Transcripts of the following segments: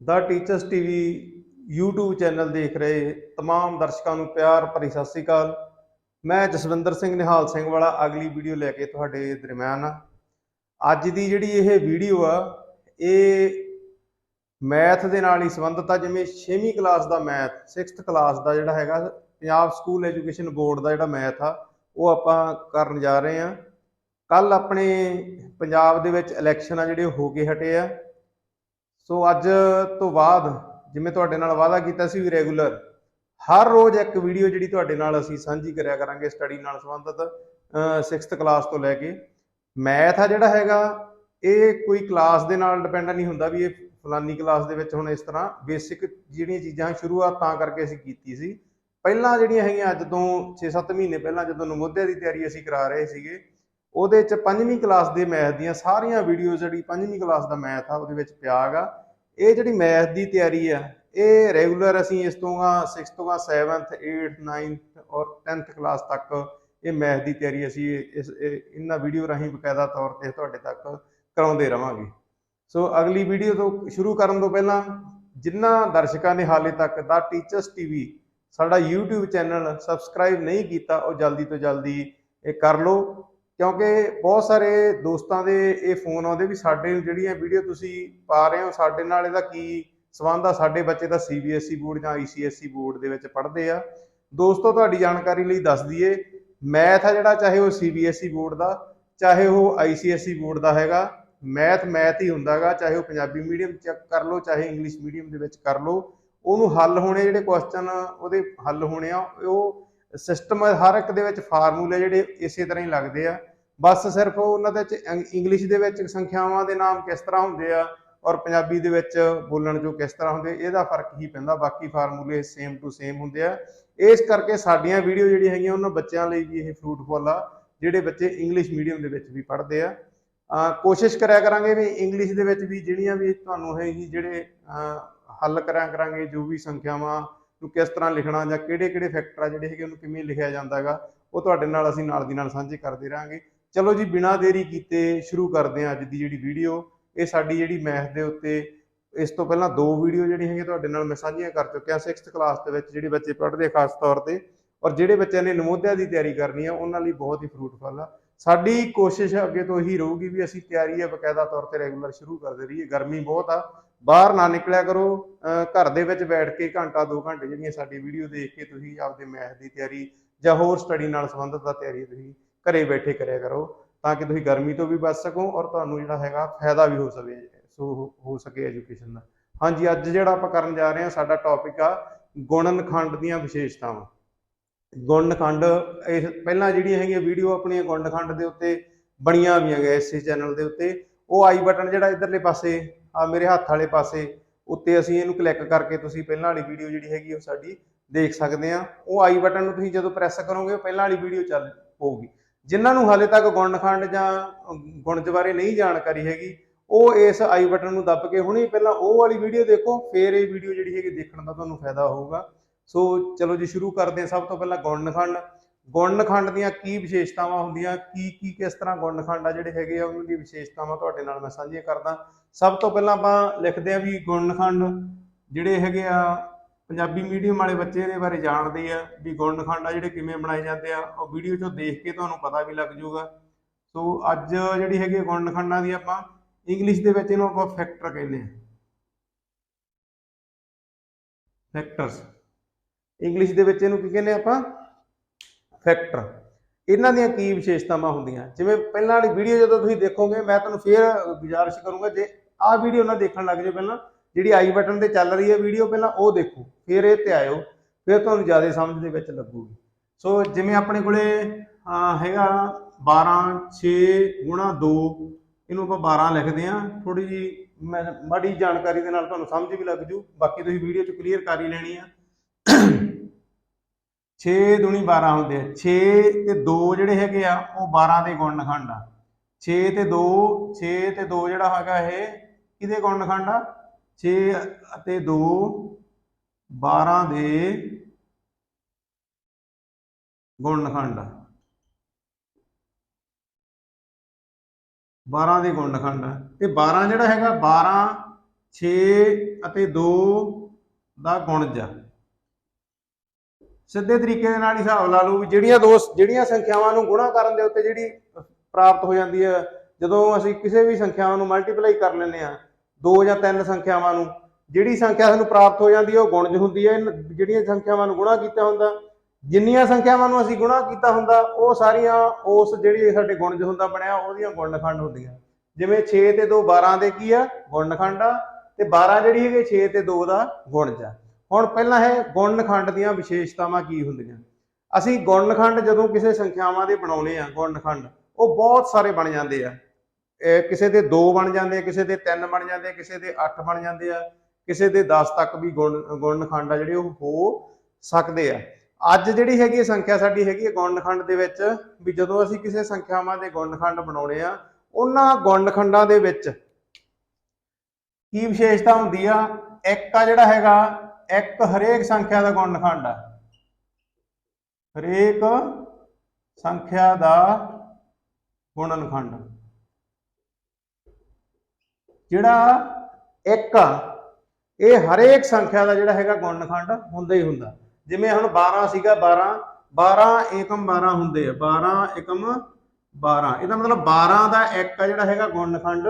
ਦਾ teachers TV YouTube channel ਦੇਖ ਰਹੇ तमाम ਦਰਸ਼ਕਾਂ ਨੂੰ ਪਿਆਰ ਭਰੀ ਸਤਿ ਸ੍ਰੀ ਅਕਾਲ ਮੈਂ ਜਸਵਿੰਦਰ ਸਿੰਘ ਨਿਹਾਲ ਸਿੰਘ ਵਾਲਾ ਅਗਲੀ ਵੀਡੀਓ ਲੈ ਕੇ ਤੁਹਾਡੇ ਦਰਮਿਆਨ ਆ ਅੱਜ ਦੀ ਜਿਹੜੀ ਇਹ ਵੀਡੀਓ ਆ ਇਹ ਮੈਥ ਦੇ ਨਾਲ ਹੀ ਸੰਬੰਧਿਤ ਆ ਜਿਵੇਂ 6ਵੀਂ ਕਲਾਸ ਦਾ ਮੈਥ 6th ਕਲਾਸ ਦਾ ਜਿਹੜਾ ਹੈਗਾ ਪੰਜਾਬ ਸਕੂਲ ਐਜੂਕੇਸ਼ਨ ਬੋਰਡ ਦਾ ਜਿਹੜਾ ਮੈਥ ਆ ਉਹ ਆਪਾਂ ਕਰਨ ਜਾ ਰਹੇ ਆ ਕੱਲ ਆਪਣੇ ਪੰਜਾਬ ਦੇ ਵਿੱਚ ਇਲੈਕਸ਼ਨ ਆ ਜਿਹੜੇ ਉਹ ਹੋ ਕੇ ਹਟੇ ਆ ਸੋ ਅੱਜ ਤੋਂ ਬਾਅਦ ਜਿਵੇਂ ਤੁਹਾਡੇ ਨਾਲ ਵਾਅਦਾ ਕੀਤਾ ਸੀ ਵੀ ਰੈਗੂਲਰ, ਹਰ ਰੋਜ਼ ਇੱਕ ਵੀਡੀਓ ਜਿਹੜੀ ਤੁਹਾਡੇ ਨਾਲ ਅਸੀਂ ਸਾਂਝੀ ਕਰਿਆ ਕਰਾਂਗੇ ਸਟੱਡੀ ਨਾਲ ਸੰਬੰਧਿਤ 6th ਕਲਾਸ ਤੋਂ ਲੈ ਕੇ। ਮੈਥ ਆ ਜਿਹੜਾ ਹੈਗਾ, ਇਹ ਕੋਈ ਕਲਾਸ ਦੇ ਨਾਲ ਡਿਪੈਂਡ ਨਹੀਂ ਹੁੰਦਾ ਵੀ ਇਹ ਫਲਾਨੀ ਕਲਾਸ ਦੇ ਵਿੱਚ ਹੁਣ ਇਸ ਤਰ੍ਹਾਂ ਬੇਸਿਕ ਜਿਹੜੀਆਂ ਚੀਜ਼ਾਂ ਸ਼ੁਰੂਆਤ ਤਾਂ ਕਰਕੇ ਅਸੀਂ ਕੀਤੀ ਸੀ। ਪਹਿਲਾਂ ਜਿਹੜੀਆਂ ਹੈਗੀਆਂ ਅੱਜ ਤੋਂ 6-7 ਮਹੀਨੇ ਪਹਿਲਾਂ ਜਦੋਂ ਨਮੋਦਿਆ ਦੀ ਤਿਆਰੀ ਅਸੀਂ ਕਰਾ ਰਹੇ ਸੀਗੇ ਉਹਦੇ ਚ ਪੰਜਵੀਂ ਕਲਾਸ ਦੇ ਮੈਥ ਦੀਆਂ ਸਾਰੀਆਂ ਵੀਡੀਓਜ਼ ਜਿਹੜੀ ਪੰਜਵੀਂ ਕਲਾਸ ਦਾ ਮੈਥ ਆ, ਉਹਦੇ ਵਿੱਚ ਪਿਆ ਗਾ ਇਹ ਜਿਹੜੀ ਮੈਥ ਦੀ ਤਿਆਰੀ ਆ, ਇਹ ਰੈਗੂਲਰ ਅਸੀਂ ਇਸ ਤੋਂ ਗਾ 6 ਤੋਂ ਗਾ 7th 8th 9th ਔਰ 10th ਕਲਾਸ ਤੱਕ ਇਹ ਮੈਥ ਦੀ ਤਿਆਰੀ ਅਸੀਂ ਇਸ ਇਹਨਾਂ ਵੀਡੀਓ ਰਾਹੀਂ ਬਕਾਇਦਾ ਤੌਰ ਤੇ ਤੁਹਾਡੇ ਤੱਕ ਕਰਾਉਂਦੇ ਰਵਾਂਗੇ। ਸੋ ਅਗਲੀ ਵੀਡੀਓ ਤੋਂ ਸ਼ੁਰੂ ਕਰਨ ਤੋਂ ਪਹਿਲਾਂ ਜਿਨ੍ਹਾਂ ਦਰਸ਼ਕਾਂ ਨੇ ਹਾਲੇ ਤੱਕ ਦਾ ਟੀਚਰਸ ਟੀਵੀ ਸਾਡਾ YouTube ਚੈਨਲ ਸਬਸਕ੍ਰਾਈਬ ਨਹੀਂ ਕੀਤਾ, ਉਹ ਜਲਦੀ ਤੋਂ ਜਲਦੀ ਇਹ ਕਰ ਲਓ। ਕਿਉਂਕਿ ਬਹੁਤ ਸਾਰੇ ਦੋਸਤਾਂ ਦੇ ਇਹ ਫੋਨ ਆਉਂਦੇ ਵੀ ਸਾਡੇ ਜਿਹੜੀਆਂ ਵੀਡੀਓ ਤੁਸੀਂ ਪਾ ਰਹੇ ਹੋ, ਸਾਡੇ ਨਾਲ ਇਹਦਾ ਕੀ ਸਬੰਧ ਆ? ਸਾਡੇ ਬੱਚੇ ਤਾਂ CBSE ਬੋਰਡ ਜਾਂ ICSE ਬੋਰਡ ਦੇ ਵਿੱਚ ਪੜ੍ਹਦੇ ਆ। ਦੋਸਤੋ, ਤੁਹਾਡੀ ਜਾਣਕਾਰੀ ਲਈ ਦੱਸ ਦਈਏ, ਮੈਥ ਆ ਜਿਹੜਾ, ਚਾਹੇ ਉਹ CBSE ਬੋਰਡ ਦਾ, ਚਾਹੇ ਉਹ ICSE ਬੋਰਡ ਦਾ ਹੈਗਾ, ਮੈਥ ਮੈਥ ਹੀ ਹੁੰਦਾਗਾ ਚਾਹੇ ਉਹ ਪੰਜਾਬੀ ਮੀਡੀਅਮ ਚ ਕਰ ਲਓ, ਚਾਹੇ ਇੰਗਲਿਸ਼ ਮੀਡੀਅਮ ਦੇ ਵਿੱਚ ਕਰ ਲਓ। ਉਹਨੂੰ ਹੱਲ ਹੋਣੇ ਜਿਹੜੇ ਕੁਐਸਚਨ ਉਹਦੇ ਹੱਲ ਹੋਣੇ ਆ, ਉਹ ਸਿਸਟਮ ਹਰ ਇੱਕ ਦੇ ਵਿੱਚ ਫਾਰਮੂਲੇ ਜਿਹੜੇ ਇਸੇ ਤਰ੍ਹਾਂ ਹੀ ਲੱਗਦੇ ਆ। ਬਸ ਸਿਰਫ ਉਹਨਾਂ ਦੇ ਵਿੱਚ ਇੰ- ਇੰਗਲਿਸ਼ ਦੇ ਵਿੱਚ ਸੰਖਿਆਵਾਂ ਦੇ ਨਾਮ ਕਿਸ ਤਰ੍ਹਾਂ ਹੁੰਦੇ ਆ ਔਰ ਪੰਜਾਬੀ ਦੇ ਵਿੱਚ ਬੋਲਣ ਜੋ ਕਿਸ ਤਰ੍ਹਾਂ ਹੁੰਦੇ, ਇਹਦਾ ਫ਼ਰਕ ਹੀ ਪੈਂਦਾ, ਬਾਕੀ ਫਾਰਮੂਲੇ ਸੇਮ ਟੂ ਸੇਮ ਹੁੰਦੇ ਆ। ਇਸ ਕਰਕੇ ਸਾਡੀਆਂ ਵੀਡੀਓ ਜਿਹੜੀਆਂ ਹੈਗੀਆਂ, ਉਹਨਾਂ ਬੱਚਿਆਂ ਲਈ ਵੀ ਇਹ ਫਰੂਟਫੁਲ ਆ, ਜਿਹੜੇ ਬੱਚੇ ਇੰਗਲਿਸ਼ ਮੀਡੀਅਮ ਦੇ ਵਿੱਚ ਵੀ ਪੜ੍ਹਦੇ ਆ। ਕੋਸ਼ਿਸ਼ ਕਰਿਆ ਕਰਾਂਗੇ ਵੀ ਇੰਗਲਿਸ਼ ਦੇ ਵਿੱਚ ਵੀ ਜਿਹੜੀਆਂ ਵੀ ਤੁਹਾਨੂੰ ਹੈਗੀ ਜਿਹੜੇ ਹੱਲ ਕਰਿਆ ਕਰਾਂਗੇ, ਜੋ ਵੀ ਸੰਖਿਆਵਾਂ ਨੂੰ ਕਿਸ ਤਰ੍ਹਾਂ ਲਿਖਣਾ ਜਾਂ ਕਿਹੜੇ ਕਿਹੜੇ ਫੈਕਟਰ ਆ ਜਿਹੜੇ ਹੈਗੇ ਉਹਨੂੰ ਕਿਵੇਂ ਲਿਖਿਆ ਜਾਂਦਾ ਹੈਗਾ, ਉਹ ਤੁਹਾਡੇ ਨਾਲ ਅਸੀਂ ਨਾਲ ਦੀ ਨਾਲ ਸਾਂਝੇ ਕਰਦੇ ਰਹਾਂਗੇ। ਚਲੋ ਜੀ, ਬਿਨਾਂ ਦੇਰੀ ਕੀਤੇ ਸ਼ੁਰੂ ਕਰਦੇ ਹਾਂ ਅੱਜ ਦੀ ਜਿਹੜੀ ਵੀਡੀਓ। ਇਹ ਸਾਡੀ ਜਿਹੜੀ ਮੈਥ ਦੇ ਉੱਤੇ, ਇਸ ਤੋਂ ਪਹਿਲਾਂ ਦੋ ਵੀਡੀਓ ਜਿਹੜੀਆਂ ਹੈਗੀਆਂ ਤੁਹਾਡੇ ਨਾਲ ਮੈਂ ਸਾਂਝੀਆਂ ਕਰ ਚੁੱਕਿਆ 6th ਕਲਾਸ ਦੇ ਵਿੱਚ, ਜਿਹੜੇ ਬੱਚੇ ਪੜ੍ਹਦੇ ਆ ਖਾਸ ਤੌਰ ਤੇ। ਔਰ ਜਿਹੜੇ ਬੱਚਿਆਂ ਨੇ ਨਮੋਦਿਆ ਦੀ ਤਿਆਰੀ ਕਰਨੀ ਆ, ਉਹਨਾਂ ਲਈ ਬਹੁਤ ਹੀ ਫਰੂਟਫੁਲ ਆ। ਸਾਡੀ ਕੋਸ਼ਿਸ਼ ਅੱਗੇ ਤੋਂ ਇਹੀ ਰਹੂਗੀ ਵੀ ਅਸੀਂ ਤਿਆਰੀ ਆ ਬਕਾਇਦਾ ਤੌਰ ਤੇ ਰੈਗੂਲਰ ਸ਼ੁਰੂ ਕਰਦੇ ਰਹੀਏ। ਗਰਮੀ ਬਹੁਤ ਆ। ਬਾਹਰ ਨਾ ਨਿਕਲਿਆ ਕਰੋ। ਘਰ ਦੇ ਵਿੱਚ ਬੈਠ ਕੇ ਘੰਟਾ 2 ਘੰਟੇ ਜਿਹੜੀਆਂ ਸਾਡੀ ਵੀਡੀਓ ਦੇਖ ਕੇ ਤੁਸੀਂ ਆਪਦੇ ਮੈਥ ਦੀ ਤਿਆਰੀ ਜਾਂ ਹੋਰ ਸਟੱਡੀ ਨਾਲ ਸੰਬੰਧਿਤ ਦਾ ਤਿਆਰੀ ਤੁਸੀਂ ਘਰੇ ਬੈਠੇ ਕਰਿਆ ਕਰੋ ਤਾਂ ਕਿ ਤੁਸੀਂ ਗਰਮੀ ਤੋਂ ਵੀ ਬਚ ਸਕੋ ਔਰ ਤੁਹਾਨੂੰ ਜਿਹੜਾ ਹੈਗਾ ਫਾਇਦਾ ਵੀ ਹੋ ਸਕੇ, ਸੋ ਹੋ ਸਕੇ ਐਜੂਕੇਸ਼ਨ ਦਾ। ਹਾਂਜੀ, ਅੱਜ ਜਿਹੜਾ ਆਪਾਂ ਕਰਨ ਜਾ ਰਹੇ ਹਾਂ, ਸਾਡਾ ਟੌਪਿਕ ਆ ਗੁਣਨਖੰਡ ਦੀਆਂ ਵਿਸ਼ੇਸ਼ਤਾਵਾਂ। ਗੁਣਨਖੰਡ, ਇਹ ਪਹਿਲਾਂ ਜਿਹੜੀਆਂ ਹੈਗੀਆਂ ਵੀਡੀਓ ਆਪਣੀਆਂ ਗੁਣਨਖੰਡ ਦੇ ਉੱਤੇ ਬਣੀਆਂ ਹੋਈਆਂ ਗਏ ਇਸ ਚੈਨਲ ਦੇ ਉੱਤੇ। ਉਹ ਆਈ ਬਟਨ ਜਿਹੜਾ ਇਧਰਲੇ ਪਾਸੇ ਆ ਮੇਰੇ ਹੱਥ ਵਾਲੇ ਪਾਸੇ, ਉੱਤੇ ਅਸੀਂ ਇਹਨੂੰ ਕਲਿੱਕ ਕਰਕੇ ਤੁਸੀਂ ਪਹਿਲਾਂ ਵਾਲੀ ਵੀਡੀਓ ਜਿਹੜੀ ਹੈਗੀ ਉਹ ਸਾਡੀ ਦੇਖ ਸਕਦੇ ਆ ਉਹ ਆਈ ਬਟਨ ਨੂੰ ਤੁਸੀਂ ਜਦੋਂ ਪ੍ਰੈਸ ਕਰੋਗੇ ਪਹਿਲਾਂ ਵਾਲੀ ਵੀਡੀਓ ਚੱਲ ਪਊਗੀ। ਜਿਨ੍ਹਾਂ ਨੂੰ ਹਾਲੇ ਤੱਕ ਗੁਣਨਖੰਡ ਜਾਂ ਗੁਣਜ ਬਾਰੇ ਨਹੀਂ ਜਾਣਕਾਰੀ ਹੈਗੀ, ਉਹ ਇਸ ਆਈ ਬਟਨ ਨੂੰ ਦੱਬ ਕੇ ਹੁਣੇ ਪਹਿਲਾਂ ਉਹ ਵਾਲੀ ਵੀਡੀਓ ਦੇਖੋ, ਫਿਰ ਇਹ ਵੀਡੀਓ ਜਿਹੜੀ ਹੈਗੀ ਦੇਖਣ ਦਾ ਤੁਹਾਨੂੰ ਫਾਇਦਾ ਹੋਊਗਾ। ਸੋ ਚਲੋ ਜੀ, ਸ਼ੁਰੂ ਕਰਦੇ ਹਾਂ। ਸਭ ਤੋਂ ਪਹਿਲਾਂ ਗੁਣਨਖੰਡ ਗੁਣਨਖੰਡ ਦੀਆਂ ਕੀ ਵਿਸ਼ੇਸ਼ਤਾਵਾਂ ਹੁੰਦੀਆਂ, ਕੀ ਕੀ, ਕਿਸ ਤਰ੍ਹਾਂ ਗੁਣਨਖੰਡ ਆ ਜਿਹੜੇ ਹੈਗੇ ਆ, ਉਹਨਾਂ ਦੀ ਵਿਸ਼ੇਸ਼ਤਾਵਾਂ ਤੁਹਾਡੇ ਨਾਲ ਮੈਂ ਸਾਂਝੀਆਂ ਕਰਦਾ। ਸਭ ਤੋਂ ਪਹਿਲਾਂ ਆਪਾਂ ਲਿਖਦੇ ਆ ਵੀ ਗੁਣਨਖੰਡ ਜਿਹੜੇ ਹੈਗੇ ਆ ਪੰਜਾਬੀ ਮੀਡੀਅਮ ਵਾਲੇ ਬੱਚੇ ਇਹਦੇ ਬਾਰੇ ਜਾਣਦੇ ਆ ਵੀ ਗੁਣ ਆ ਜਿਹੜੇ ਕਿਵੇਂ ਬਣਾਏ ਜਾਂਦੇ ਆ, ਉਹ ਵੀਡੀਓ ਚੋਂ ਦੇਖ ਕੇ ਤੁਹਾਨੂੰ ਪਤਾ ਵੀ ਲੱਗ ਜਾਊਗਾ। ਸੋ ਅੱਜ ਜਿਹੜੀ ਹੈਗੀ ਆ ਗੁਣਨਖੰਡਾਂ ਦੀ ਆਪਾਂ ਇੰਗਲਿਸ਼ ਦੇ ਵਿੱਚ ਇਹਨੂੰ ਆਪਾਂ ਫੈਕਟਰ ਕਹਿੰਦੇ ਆ। ਫੈਕਟਰਸ ਇੰਗਲਿਸ਼ ਦੇ ਵਿੱਚ ਇਹਨੂੰ ਕੀ ਕਹਿੰਦੇ ਆਪਾਂ? ਫੈਕਟਰ ਇਹਨਾਂ ਦੀਆਂ ਕੀ ਵਿਸ਼ੇਸ਼ਤਾਵਾਂ ਹੁੰਦੀਆਂ? ਜਿਵੇਂ ਪਹਿਲਾਂ ਵਾਲੀ ਵੀਡੀਓ ਜਦੋਂ ਤੁਸੀਂ ਦੇਖੋਗੇ, ਮੈਂ ਤੁਹਾਨੂੰ ਫੇਰ ਗੁਜ਼ਾਰਿਸ਼ ਕਰੂੰਗਾ, ਜੇ ਆਹ ਵੀਡੀਓ ਨਾ ਦੇਖਣ ਲੱਗ ਜਾਓ ਪਹਿਲਾਂ ਜਿਹੜੀ ਆਈ ਬਟਨ ਤੇ ਚੱਲ ਰਹੀ ਹੈ ਵੀਡੀਓ ਪਹਿਲਾਂ ਉਹ ਦੇਖੋ ਫਿਰ ਇਹ ਤੇ ਆਇਓ ਫਿਰ ਤੁਹਾਨੂੰ ਜ਼ਿਆਦਾ ਸਮਝ ਦੇ ਵਿੱਚ ਲੱਗੂਗੀ। ਸੋ ਜਿਵੇਂ ਆਪਣੇ ਕੋਲੇ ਅਹ, ਹੈਗਾ 12 6 ਗੁਣਾ 2 ਇਹਨੂੰ ਆਪਾਂ 12 ਲਿਖਦੇ ਆ ਥੋੜੀ ਜੀ ਮੈਂ ਮਾੜੀ ਜਾਣਕਾਰੀ ਦੇ ਨਾਲ ਤੁਹਾਨੂੰ ਸਮਝ ਵੀ ਲੱਗ ਜੂ। ਬਾਕੀ ਤੁਸੀਂ ਵੀਡੀਓ ਚ ਕਲੀਅਰ ਕਰ ਹੀ ਲੈਣੀ ਆ। 6 ਦੁਨੀ 12 ਹੁੰਦੇ ਆ। 6 ਤੇ 2 ਜਿਹੜੇ ਹੈਗੇ ਆ ਉਹ 12 ਦੇ ਗੁਣ ਗੁਣਨਖੰਡ ਆ। 6 ਤੇ 2 6 ਤੇ 2 ਜਿਹੜਾ ਹੈਗਾ ਇਹ ਕਿਹਦੇ ਗੁਣ ਖੰਡ ਆ? 6 ਅਤੇ 2 12 ਦੇ ਗੁਣਨਖੰਡ। ਆ 12 ਦੇ ਗੁਣਨਖੰਡ। ਆ ਤੇ 12 ਜਿਹੜਾ ਹੈਗਾ 12 6 ਅਤੇ 2 ਦਾ ਗੁਣਜ ਆ ਸਿੱਧੇ ਤਰੀਕੇ ਦੇ ਨਾਲ ਹਿਸਾਬ ਲਾ ਲਓ ਵੀ ਜਿਹੜੀਆਂ ਦੋ ਜਿਹੜੀਆਂ ਸੰਖਿਆਵਾਂ ਨੂੰ ਗੁਣਾ ਕਰਨ ਦੇ ਉੱਤੇ ਜਿਹੜੀ ਪ੍ਰਾਪਤ ਹੋ ਜਾਂਦੀ ਹੈ, ਜਦੋਂ ਅਸੀਂ ਕਿਸੇ ਵੀ ਸੰਖਿਆਵਾਂ ਨੂੰ ਮਲਟੀਪਲਾਈ ਕਰ ਲੈਂਦੇ ਆ ਦੋ ਜਾਂ ਤਿੰਨ ਸੰਖਿਆਵਾਂ ਨੂੰ, ਜਿਹੜੀ ਸੰਖਿਆ ਸਾਨੂੰ ਪ੍ਰਾਪਤ ਹੋ ਜਾਂਦੀ ਹੈ ਉਹ ਗੁਣਜ ਹੁੰਦੀ ਹੈ ਇਨ- ਜਿਹੜੀਆਂ ਸੰਖਿਆਵਾਂ ਨੂੰ ਗੁਣਾ ਕੀਤਾ ਹੁੰਦਾ, ਜਿੰਨੀਆਂ ਸੰਖਿਆਵਾਂ ਨੂੰ ਅਸੀਂ ਗੁਣਾ ਕੀਤਾ ਹੁੰਦਾ, ਉਹ ਸਾਰੀਆਂ ਉਸ ਜਿਹੜੀ ਸਾਡੇ ਗੁਣਜ ਹੁੰਦਾ ਬਣਿਆ, ਉਹਦੀਆਂ ਗੁਣਨਖੰਡ ਹੁੰਦੀਆਂ। ਜਿਵੇਂ 6 ਤੇ 2 12 ਦੇ ਕੀ ਆ? ਗੁਣਨਖੰਡ ਆ। ਤੇ 12 ਜਿਹੜੀ ਹੈਗੀ 6 ਤੇ 2 ਦਾ ਗੁਣਜ ਆ। ਹੁਣ ਪਹਿਲਾਂ ਹੈ ਗੁਣਨਖੰਡ ਦੀਆਂ ਵਿਸ਼ੇਸ਼ਤਾਵਾਂ ਕੀ ਹੁੰਦੀਆਂ? ਅਸੀਂ ਗੁਣਨਖੰਡ ਜਦੋਂ ਕਿਸੇ ਸੰਖਿਆਵਾਂ ਦੇ ਬਣਾਉਣੇ ਆ, ਗੁਣਨਖੰਡ, ਉਹ ਬਹੁਤ ਸਾਰੇ ਬਣ ਜਾਂਦੇ ਆ। ਕਿਸੇ ਦੇ 2 ਬਣ ਜਾਂਦੇ ਕਿਸੇ ਦੇ 3 ਬਣ ਜਾਂਦੇ ਕਿਸੇ ਦੇ 8 ਬਣ ਜਾਂਦੇ ਆ, ਕਿਸੇ ਦੇ 10 ਤੱਕ ਵੀ ਗੁਣ, ਗੁਣਨਖੰਡ ਆ ਜਿਹੜੇ ਉਹ ਹੋ ਸਕਦੇ ਆ। ਅੱਜ ਜਿਹੜੀ ਹੈਗੀ ਹੈ ਸੰਖਿਆ ਸਾਡੀ ਹੈਗੀ ਹੈ ਗੁਣਨਖੰਡ ਦੇ ਵਿੱਚ ਵੀ ਜਦੋਂ ਅਸੀਂ ਕਿਸੇ ਸੰਖਿਆਵਾਂ ਦੇ ਗੁਣਨਖੰਡ ਬਣਾਉਣੇ ਆ, ਉਹਨਾਂ ਗੁਣਨਖੰਡਾਂ ਦੇ ਵਿੱਚ ਕੀ ਵਿਸ਼ੇਸ਼ਤਾ ਹੁੰਦੀ ਆ? ਇੱਕ ਆ ਜਿਹੜਾ ਹੈਗਾ, ਇੱਕ ਹਰੇਕ ਸੰਖਿਆ ਦਾ ਗੁਣਨਖੰਡ ਆ। ਹਰੇਕ ਸੰਖਿਆ ਦਾ ਗੁਣਨਖੰਡ। ਜਿਹੜਾ ਇੱਕ ਆ, ਇਹ ਹਰੇਕ ਸੰਖਿਆ ਦਾ ਜਿਹੜਾ ਹੈਗਾ ਗੁਣਨਖੰਡ ਹੁੰਦਾ ਹੀ ਹੁੰਦਾ। ਜਿਵੇਂ ਹੁਣ 12 ਸੀਗਾ 12 12 ਏਕਮ 12 ਹੁੰਦੇ ਆ 12 ਏਕਮ 12 ਇਹਦਾ ਮਤਲਬ 12 ਦਾ ਇੱਕ ਜਿਹੜਾ ਹੈਗਾ ਗੁਣਨਖੰਡ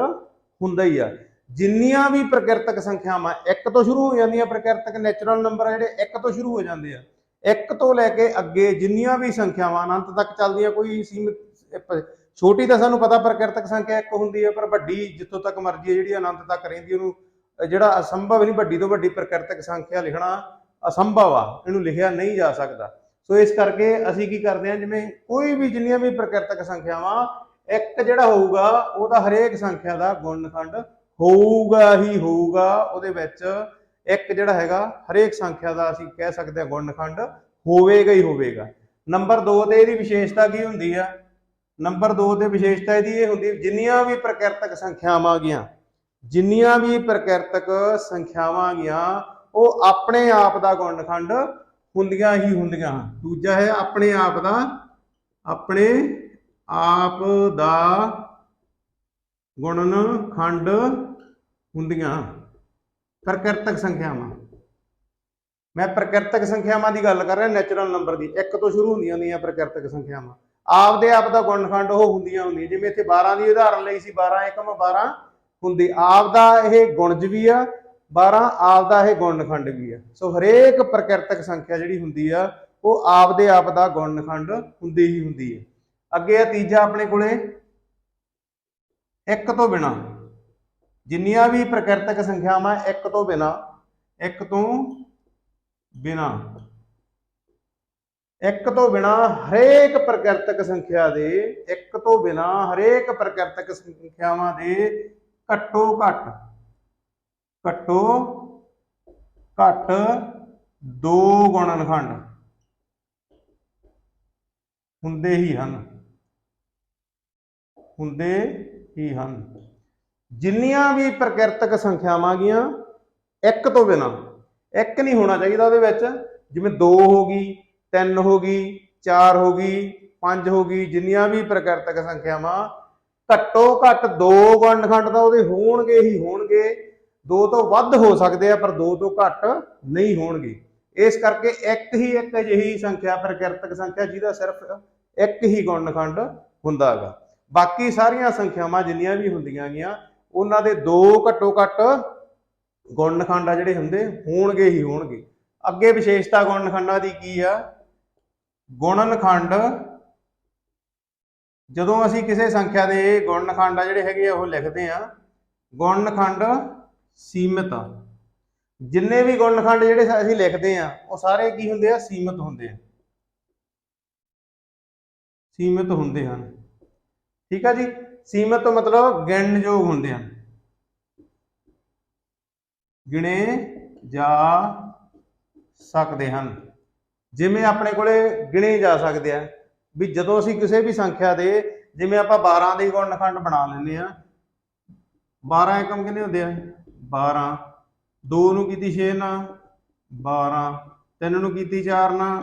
ਹੁੰਦਾ ਹੀ ਆ। ਜਿੰਨੀਆਂ ਵੀ ਪ੍ਰਕਿਰਤਕ ਸੰਖਿਆਵਾਂ, ਇੱਕ ਤੋਂ ਸ਼ੁਰੂ ਹੋ ਜਾਂਦੀਆਂ ਪ੍ਰਕਿਰਤਕ ਨੈਚੁਰਲ ਨੰਬਰ ਜਿਹੜੇ ਇੱਕ ਤੋਂ ਸ਼ੁਰੂ ਹੋ ਜਾਂਦੇ ਆ। ਇੱਕ ਤੋਂ ਲੈ ਕੇ ਅੱਗੇ ਜਿੰਨੀਆਂ ਵੀ ਸੰਖਿਆਵਾਂ ਅਨੰਤ ਤੱਕ ਚੱਲਦੀਆਂ, ਕੋਈ ਸੀਮਿਤ ਛੋਟੀ ਤਾਂ ਸਾਨੂੰ ਪਤਾ ਪ੍ਰਕਿਰਤਕ ਸੰਖਿਆ ਇੱਕ ਹੁੰਦੀ ਹੈ, ਪਰ ਵੱਡੀ ਜਿੱਥੋਂ ਤੱਕ ਮਰਜ਼ੀ ਹੈ, ਜਿਹੜੀ ਅਨੰਤ ਤੱਕ ਰਹਿੰਦੀ ਉਹਨੂੰ ਜਿਹੜਾ ਅਸੰਭਵ ਨਹੀਂ, ਵੱਡੀ ਤੋਂ ਵੱਡੀ ਪ੍ਰਕਿਰਤਕ ਸੰਖਿਆ ਲਿਖਣਾ ਅਸੰਭਵ ਆ, ਇਹਨੂੰ ਲਿਖਿਆ ਨਹੀਂ ਜਾ ਸਕਦਾ। ਸੋ ਇਸ ਕਰਕੇ ਅਸੀਂ ਕੀ ਕਰਦੇ ਹਾਂ, ਜਿਵੇਂ ਕੋਈ ਵੀ ਜਿੰਨੀਆਂ ਵੀ ਪ੍ਰਕਿਰਤਕ ਸੰਖਿਆਵਾਂ, ਇੱਕ ਜਿਹੜਾ ਹੋਊਗਾ, ਉਹਦਾ ਹਰੇਕ ਸੰਖਿਆ ਦਾ ਗੁਣਨਖੰਡ ਹੋਊਗਾ ਹੀ ਹੋਊਗਾ, ਉਹਦੇ ਵਿੱਚ ਇੱਕ ਜਿਹੜਾ ਹੈਗਾ, ਹਰੇਕ ਸੰਖਿਆ ਦਾ ਅਸੀਂ ਕਹਿ ਸਕਦੇ ਹਾਂ ਗੁਣਨਖੰਡ ਹੋਵੇਗਾ ਹੀ ਹੋਵੇਗਾ। ਨੰਬਰ 2 ਤੇ ਇਹਦੀ ਵਿਸ਼ੇਸ਼ਤਾ ਕੀ ਹੁੰਦੀ ਆ? ਨੰਬਰ 2 ਤੇ ਵਿਸ਼ੇਸ਼ਤਾ ਇਹਦੀ ਇਹ ਹੁੰਦੀ, ਜਿੰਨੀਆਂ ਵੀ ਪ੍ਰਕਿਰਤਕ ਸੰਖਿਆਵਾਂ ਗੀਆਂ ਜਿੰਨੀਆਂ ਵੀ ਪ੍ਰਕਿਰਤਕ ਸੰਖਿਆਵਾਂ ਗੀਆਂ ਉਹ ਆਪਣੇ ਆਪ ਦਾ ਗੁਣਨਖੰਡ ਹੁੰਦੀਆਂ ਹੀ ਹੁੰਦੀਆਂ ਹਨ। ਦੂਜਾ ਹੈ ਆਪਣੇ ਆਪ ਦਾ, ਆਪਣੇ ਆਪ ਦਾ ਗੁਣਨਖੰਡ ਹੁੰਦੀਆਂ ਪ੍ਰਕਿਰਤਕ ਸੰਖਿਆਵਾਂ। ਮੈਂ ਪ੍ਰਕਿਰਤਕ ਸੰਖਿਆਵਾਂ ਦੀ ਗੱਲ ਕਰ ਰਿਹਾ ਨੈਚੁਰਲ ਨੰਬਰ ਦੀ। ਇੱਕ ਤੋਂ ਸ਼ੁਰੂ ਹੁੰਦੀਆਂ ਹੁੰਦੀਆਂ ਪ੍ਰਕਿਰਤਕ ਸੰਖਿਆਵਾਂ। ਆਪਦੇ ਆਪ ਦਾ ਗੁਣਨਖੰਡ ਉਹ ਹੁੰਦੀਆਂ ਹੁੰਦੀਆਂ, ਜਿਵੇਂ ਇੱਥੇ 12 ਦੀ ਉਦਾਹਰਨ ਲਈ ਸੀ 12 ਏਕਮ 12 ਹੁੰਦੀ। ਆਪ ਦਾ ਇਹ ਗੁਣਜ ਵੀ ਆ 12 ਆਪ ਇਹ ਗੁਣਨਖੰਡ ਵੀ ਆ। ਸੋ ਹਰੇਕ ਪ੍ਰਕਿਰਤਕ ਸੰਖਿਆ ਜਿਹੜੀ ਹੁੰਦੀ ਆ, ਉਹ ਆਪਦੇ ਆਪ ਦਾ ਗੁਣਨਖੰਡ ਹੁੰਦੀ ਹੀ ਹੁੰਦੀ ਹੈ ਅੱਗੇ ਆ ਤੀਜਾ ਆਪਣੇ ਕੋਲੇ। ਇੱਕ ਤੋਂ ਬਿਨਾ, ਜਿੰਨੀਆਂ ਵੀ ਪ੍ਰਕਿਰਤਕ ਸੰਖਿਆਵਾਂ ਇੱਕ ਤੋਂ ਬਿਨਾ, ਇੱਕ ਤੋਂ ਬਿਨਾ। ਇੱਕ ਤੋਂ ਬਿਨਾ ਹਰੇਕ ਪ੍ਰਕਿਰਤਕ ਸੰਖਿਆ ਦੇ, ਇੱਕ ਤੋਂ ਬਿਨਾ ਹਰੇਕ ਪ੍ਰਕਿਰਤਕ ਸੰਖਿਆਵਾਂ ਦੇ ਘੱਟੋ ਘੱਟ ਘੱਟੋ ਘੱਟ ਦੋ ਗੁਣਨਖੰਡ ਹੁੰਦੇ ਹੀ ਹਨ। ਹੁੰਦੇ ਹੀ ਹਨ। ਜਿੰਨੀਆਂ ਵੀ ਪ੍ਰਕਿਰਤਕ ਸੰਖਿਆਵਾਂ ਗੀਆਂ, ਇੱਕ ਤੋਂ ਬਿਨਾ, ਇੱਕ ਨਹੀਂ ਹੋਣਾ ਚਾਹੀਦਾ ਉਹਦੇ ਵਿੱਚ। ਜਿਵੇਂ 2 ਹੋ ਗਈ 3 ਹੋ ਗਈ 4 ਹੋ ਗਈ 5 ਹੋ ਗਈ, ਜਿੰਨੀਆਂ ਵੀ ਪ੍ਰਕਿਰਤਕ ਸੰਖਿਆਵਾਂ, ਘੱਟੋ ਘੱਟ ਦੋ ਗੁਣਨਖੰਡ ਤਾਂ ਉਹਦੇ ਹੋਣਗੇ ਹੀ ਹੋਣਗੇ। ਦੋ ਤੋਂ ਵੱਧ ਹੋ ਸਕਦੇ ਆ, ਪਰ ਦੋ ਤੋਂ ਘੱਟ ਨਹੀਂ ਹੋਣਗੇ। ਇਸ ਕਰਕੇ ਇੱਕ ਹੀ ਇੱਕ ਅਜਿਹੀ ਸੰਖਿਆ, ਪ੍ਰਕਿਰਤਕ ਸੰਖਿਆ, ਜਿਹਦਾ ਸਿਰਫ ਇੱਕ ਹੀ ਗੁਣਨਖੰਡ ਹੁੰਦਾ ਹੈਗਾ। ਬਾਕੀ ਸਾਰੀਆਂ ਸੰਖਿਆਵਾਂ ਜਿੰਨੀਆਂ ਵੀ ਹੁੰਦੀਆਂ ਗੀਆਂ ਉਹਨਾਂ ਦੇ ਦੋ ਘੱਟੋ ਘੱਟ ਗੁਣਨਖੰਡ ਆ ਜਿਹੜੇ ਹੁੰਦੇ, ਹੋਣਗੇ ਹੀ ਹੋਣਗੇ। ਅੱਗੇ ਵਿਸ਼ੇਸ਼ਤਾ ਗੁਣਨਖੰਡਾਂ ਦੀ ਕੀ ਆ? ਗੁਣਨਖੰਡ ਜਦੋਂ ਅਸੀਂ ਕਿਸੇ ਸੰਖਿਆ ਦੇ ਗੁਣਨਖੰਡ ਆ ਜਿਹੜੇ ਹੈਗੇ ਆ, ਉਹ ਲਿਖਦੇ ਆ। ਗੁਣਨਖੰਡ ਸੀਮਿਤ ਜਿੰਨੇ ਵੀ ਗੁਣਨਖੰਡ ਜਿਹੜੇ ਅਸੀਂ ਲਿਖਦੇ ਆ, ਉਹ ਸਾਰੇ ਕੀ ਹੁੰਦੇ ਆ? ਸੀਮਿਤ ਹੁੰਦੇ ਆ। ਸੀਮਿਤ ਹੁੰਦੇ ਹਨ। ਠੀਕ ਆ ਜੀ? ਸੀਮਿਤ ਮਤਲਬ ਗਿਣਨਯੋਗ ਹੁੰਦੇ ਹਨ। ਗਿਣੇ ਜਾ ਸਕਦੇ ਹਨ। ਜਿਵੇਂ ਆਪਣੇ ਕੋਲੇ ਗਿਣੇ ਜਾ ਸਕਦੇ ਆ, ਵੀ ਜਦੋਂ ਅਸੀਂ ਕਿਸੇ ਵੀ ਸੰਖਿਆ ਦੇ, ਜਿਵੇਂ ਆਪਾਂ 12 ਦੇ ਗੁਣਨਖੰਡ ਬਣਾ ਲੈਂਦੇ ਆ 12 ਏਕਮ ਕਿੰਨੇ ਹੁੰਦੇ ਆ? 12 2 ਨੂੰ ਕੀਤੀ 6 ਨਾਲ 12 3 ਨੂੰ ਕੀਤੀ 4 ਨਾਲ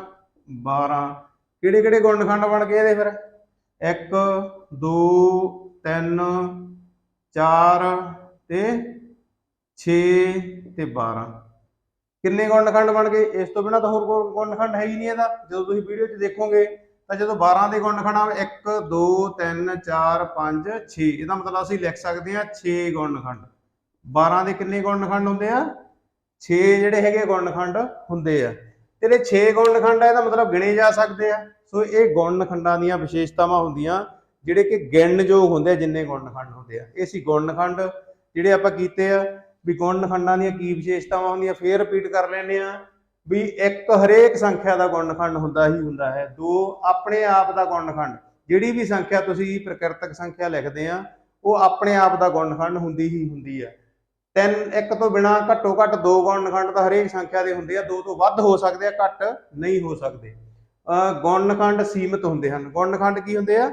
12 ਕਿਹੜੇ ਕਿਹੜੇ ਗੁਣਨਖੰਡ ਬਣ ਗਏ ਇਹਦੇ ਫਿਰ? 1 2 3 4 ਤੇ 6 ਤੇ 12 ਕਿੰਨੇ ਗੁਣਨਖੰਡ ਬਣ ਗਏ? ਇਸ ਤੋਂ ਬਿਨਾ ਤਾਂ ਹੋਰ ਕੋਈ ਗੁਣਨਖੰਡ ਹੈ ਹੀ ਨਹੀਂ ਇਹਦਾ। ਜਦੋਂ ਤੁਸੀਂ ਵੀਡੀਓ 'ਚ ਦੇਖੋਗੇ, ਤਾਂ ਜਦੋਂ 12 ਦੇ ਗੁਣਨਖੰਡ ਆ 1 2 3 4 5 6 ਇਹਦਾ ਮਤਲਬ ਅਸੀਂ ਲਿਖ ਸਕਦੇ ਹਾਂ 6 ਗੁਣਨਖੰਡ 12 ਦੇ ਕਿੰਨੇ ਗੁਣਨਖੰਡ ਹੁੰਦੇ ਆ? 6 ਜਿਹੜੇ ਹੈਗੇ ਗੁਣਨਖੰਡ ਹੁੰਦੇ ਆ। ਤੇ ਜਿਹੜੇ 6 ਗੁਣਨਖੰਡ ਆ, ਇਹਦਾ ਮਤਲਬ ਗਿਣੇ ਜਾ ਸਕਦੇ ਆ। ਸੋ ਇਹ ਗੁਣਨਖੰਡਾਂ ਦੀਆਂ ਵਿਸ਼ੇਸ਼ਤਾਵਾਂ ਹੁੰਦੀਆਂ, ਜਿਹੜੇ ਕਿ ਗਿਣਨਯੋਗ ਹੁੰਦੇ ਆ ਜਿੰਨੇ ਗੁਣਨਖੰਡ ਹੁੰਦੇ ਆ। ਇਹ ਸੀ ਗੁਣਨਖੰਡ ਜਿਹੜੇ ਆਪਾਂ ਕੀਤੇ ਆ। ਵੀ ਗੁਣ ਖੰਡਾਂ ਦੀਆਂ ਕੀ ਵਿਸ਼ੇਸ਼ਤਾਵਾਂ ਹੁੰਦੀਆਂ, ਫੇਰ ਰਿਪੀਟ ਕਰ ਲੈਂਦੇ ਆ ਵੀ ਇੱਕ ਹਰੇਕ ਸੰਖਿਆ ਦਾ ਗੁਣਨਖੰਡ ਹੁੰਦਾ ਹੀ ਹੁੰਦਾ ਹੈ। ਦੋ, ਆਪਣੇ ਆਪ ਦਾ ਗੁਣ ਖੰਡ। ਜਿਹੜੀ ਵੀ ਸੰਖਿਆ ਤੁਸੀਂ ਪ੍ਰਕਿਰਤਕ ਸੰਖਿਆ ਲਿਖਦੇ ਆ ਉਹ ਆਪਣੇ ਆਪ ਦਾ ਗੁਣਨਖੰਡ ਹੁੰਦੀ ਹੀ ਹੁੰਦੀ ਆ ਤਿੰਨ, ਇੱਕ ਤੋਂ ਬਿਨਾ ਘੱਟੋ ਘੱਟ ਦੋ ਗੁਣਨਖੰਡ ਤਾਂ ਹਰੇਕ ਸੰਖਿਆ ਦੇ ਹੁੰਦੇ ਆ। ਦੋ ਤੋਂ ਵੱਧ ਹੋ ਸਕਦੇ ਆ, ਘੱਟ ਨਹੀਂ ਹੋ ਸਕਦੇ। ਅ ਗੁਣਨਖੰਡ ਸੀਮਿਤ ਹੁੰਦੇ ਹਨ। ਗੁਣਖੰਡ ਕੀ ਹੁੰਦੇ ਆ?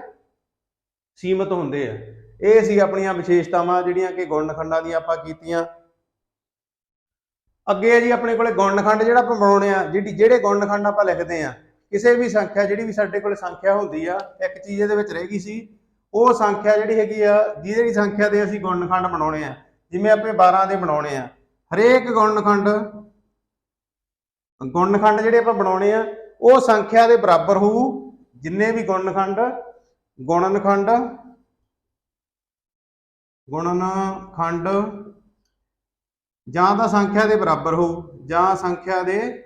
ਸੀਮਿਤ ਹੁੰਦੇ ਆ। ਇਹ ਸੀ ਆਪਣੀਆਂ ਵਿਸ਼ੇਸ਼ਤਾਵਾਂ ਜਿਹੜੀਆਂ ਕਿ ਗੁਣਖੰਡਾਂ ਦੀਆਂ ਆਪਾਂ ਕੀਤੀਆਂ। ਅੱਗੇ ਹੈ ਜੀ ਆਪਣੇ ਕੋਲੇ ਗੁਣਨਖੰਡ ਜਿਹੜਾ ਆਪਾਂ ਬਣਾਉਣੇ ਆ, ਜਿਹੜੀ ਜਿਹੜੇ ਗੁਣਨਖੰਡ ਆਪਾਂ ਲਿਖਦੇ ਆ, ਕਿਸੇ ਵੀ ਸੰਖਿਆ ਜਿਹੜੀ ਵੀ ਸਾਡੇ ਕੋਲੇ ਸੰਖਿਆ ਹੁੰਦੀ ਆ, ਇੱਕ ਚੀਜ਼ ਇਹਦੇ ਵਿੱਚ ਰਹਿ ਗਈ ਸੀ, ਉਹ ਸੰਖਿਆ ਜਿਹੜੀ ਹੈਗੀ ਆ, ਜਿਹਦੀ ਸੰਖਿਆ ਦੇ ਅਸੀਂ ਗੁਣਨਖੰਡ ਬਣਾਉਣੇ ਆ, ਜਿਵੇਂ ਆਪਾਂ 12 ਦੇ ਬਣਾਉਣੇ ਆ। ਹਰੇਕ ਗੁਣਨਖੰਡ ਗੁਣਨਖੰਡ ਜਿਹੜੇ ਆਪਾਂ ਬਣਾਉਣੇ ਆ, ਉਹ ਸੰਖਿਆ ਦੇ ਬਰਾਬਰ ਹੋਊ, ਜਿੰਨੇ ਵੀ ਗੁਣਨਖੰਡ ਗੁਣਨਖੰਡ ਗੁਣਨਖੰਡ ਜਾਂ ਤਾਂ ਸੰਖਿਆ ਦੇ ਬਰਾਬਰ ਹੋਊ, ਜਾਂ ਸੰਖਿਆ ਦੇ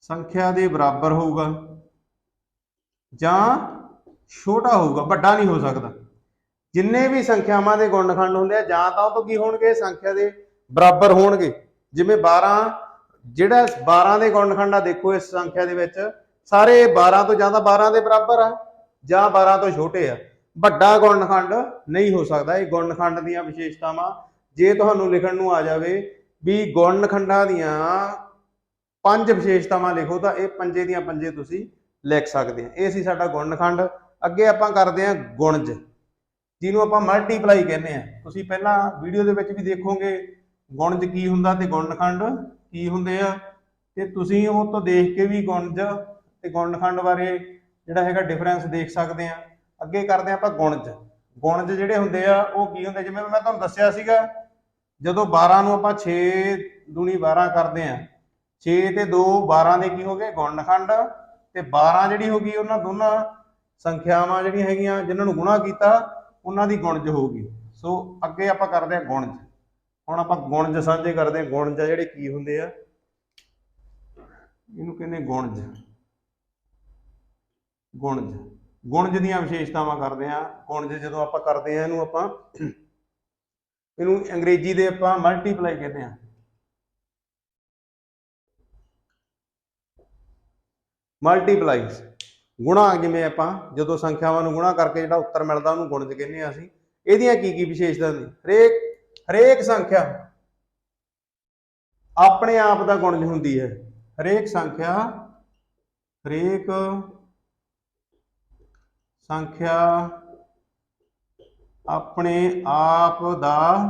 ਸੰਖਿਆ ਦੇ ਬਰਾਬਰ ਹੋਊਗਾ, ਜਾਂ ਛੋਟਾ ਹੋਊਗਾ, ਵੱਡਾ ਨਹੀਂ ਹੋ ਸਕਦਾ। ਜਿੰਨੇ ਵੀ ਸੰਖਿਆਵਾਂ ਦੇ ਗੁਣਨਖੰਡ ਹੁੰਦੇ ਆ, ਜਾਂ ਤਾਂ ਉਹ ਤੋਂ ਕੀ ਹੋਣਗੇ? ਸੰਖਿਆ ਦੇ ਬਰਾਬਰ ਹੋਣਗੇ। ਜਿਵੇਂ 12 ਜਿਹੜਾ 12 ਦੇ ਗੁਣਨਖੰਡ ਆ, ਦੇਖੋ ਇਸ ਸੰਖਿਆ ਦੇ ਵਿੱਚ, ਸਾਰੇ 12 ਤੋਂ ਜਾਂ ਤਾਂ 12 ਦੇ ਬਰਾਬਰ ਆ, ਜਾਂ 12 ਤੋਂ ਛੋਟੇ ਆ। ਵੱਡਾ ਗੁਣਨਖੰਡ ਨਹੀਂ ਹੋ ਸਕਦਾ, ਇਹ ਗੁਣਨਖੰਡ ਦੀਆਂ ਵਿਸ਼ੇਸ਼ਤਾਵਾਂ ਜੇ ਤੁਹਾਨੂੰ ਲਿਖਣ ਨੂੰ ਆ ਜਾਵੇ ਵੀ ਗੁਣਨਖੰਡਾਂ ਦੀਆਂ ਪੰਜ ਵਿਸ਼ੇਸ਼ਤਾਵਾਂ ਲਿਖੋ, ਤਾਂ ਇਹ ਪੰਜੇ ਦੀਆਂ ਪੰਜੇ ਤੁਸੀਂ ਲਿਖ ਸਕਦੇ ਆ। ਇਹ ਸੀ ਸਾਡਾ ਗੁਣਨਖੰਡ। ਅੱਗੇ ਆਪਾਂ ਕਰਦੇ ਆ ਗੁਣਜ, ਜਿਹਨੂੰ ਆਪਾਂ ਮਲਟੀਪਲਾਈ ਕਹਿੰਦੇ ਆ। ਤੁਸੀਂ ਪਹਿਲਾਂ ਵੀਡੀਓ ਦੇ ਵਿੱਚ ਵੀ ਦੇਖੋਗੇ ਗੁਣਜ ਕੀ ਹੁੰਦਾ ਤੇ ਗੁਣਖੰਡ ਕੀ ਹੁੰਦੇ ਆ। ਤੇ ਤੁਸੀਂ ਉਹ ਤੋਂ ਦੇਖ ਕੇ ਵੀ ਗੁਣਜ ਤੇ ਗੁਣਨਖੰਡ ਬਾਰੇ ਜਿਹੜਾ ਹੈਗਾ ਡਿਫਰੈਂਸ ਦੇਖ ਸਕਦੇ ਆ। ਅੱਗੇ ਕਰਦੇ ਆ ਆਪਾਂ ਗੁਣਜ। ਗੁਣਜ ਜਿਹੜੇ ਹੁੰਦੇ ਆ, ਉਹ ਕੀ ਹੁੰਦੇ ਜਿਵੇਂ ਮੈਂ ਤੁਹਾਨੂੰ ਦੱਸਿਆ ਸੀਗਾ ਜਦੋਂ 12 ਨੂੰ ਆਪਾਂ 6 ਦੂਣੀ 12 ਕਰਦੇ ਆ 6 ਤੇ 2 12 ਦੇ ਕੀ ਹੋ ਗਏ? ਗੁਣਨਖੰਡ। ਤੇ 12 ਜਿਹੜੀ ਹੋ ਗਈ, ਉਹਨਾਂ ਦੋਨਾਂ ਸੰਖਿਆਵਾਂ ਜਿਹੜੀਆਂ ਹੈਗੀਆਂ, ਜਿਨ੍ਹਾਂ ਨੂੰ ਗੁਣਾ ਕੀਤਾ, ਉਹਨਾਂ ਦੀ ਗੁਣਜ ਹੋਊਗੀ ਸੋ ਅੱਗੇ ਆਪਾਂ ਕਰਦੇ ਆ ਗੁਣਜ। ਹੁਣ ਆਪਾਂ ਗੁਣਜ ਸਾਂਝੇ ਕਰਦੇ ਆ ਗੁਣਜ ਜਿਹੜੇ ਕੀ ਹੁੰਦੇ ਆ? ਇਹਨੂੰ ਕਹਿੰਦੇ ਗੁਣਜ। ਗੁਣਜ। ਗੁਣਜ ਦੀਆਂ ਵਿਸ਼ੇਸ਼ਤਾਵਾਂ ਕਰਦੇ ਆ ਗੁਣਜ ਜਦੋਂ ਆਪਾਂ ਕਰਦੇ ਆ ਇਹਨੂੰ ਆਪਾਂ ਇਹਨੂੰ ਅੰਗਰੇਜ਼ੀ ਦੇ ਆਪਾਂ ਮਲਟੀਪਲਾਈ ਕਹਿੰਦੇ ਆ ਮਲਟੀਪਲਾਈ ਗੁਣਾ ਜਿਵੇਂ ਆਪਾਂ? ਜਦੋਂ ਸੰਖਿਆਵਾਂ ਨੂੰ ਗੁਣਾ ਕਰਕੇ ਜਿਹੜਾ ਉੱਤਰ ਮਿਲਦਾ ਉਹਨੂੰ ਗੁਣਜ ਕਹਿੰਦੇ ਆ ਅਸੀਂ। ਇਹਦੀਆਂ ਕੀ ਕੀ ਵਿਸ਼ੇਸ਼ਤਾ ਨੇ? ਹਰੇਕ ਹਰੇਕ ਸੰਖਿਆ ਆਪਣੇ ਆਪ ਦਾ ਗੁਣਜ ਹੁੰਦੀ ਹੈ। ਹਰੇਕ ਸੰਖਿਆ ਹਰੇਕ ਸੰਖਿਆ ਆਪਣੇ ਆਪ ਦਾ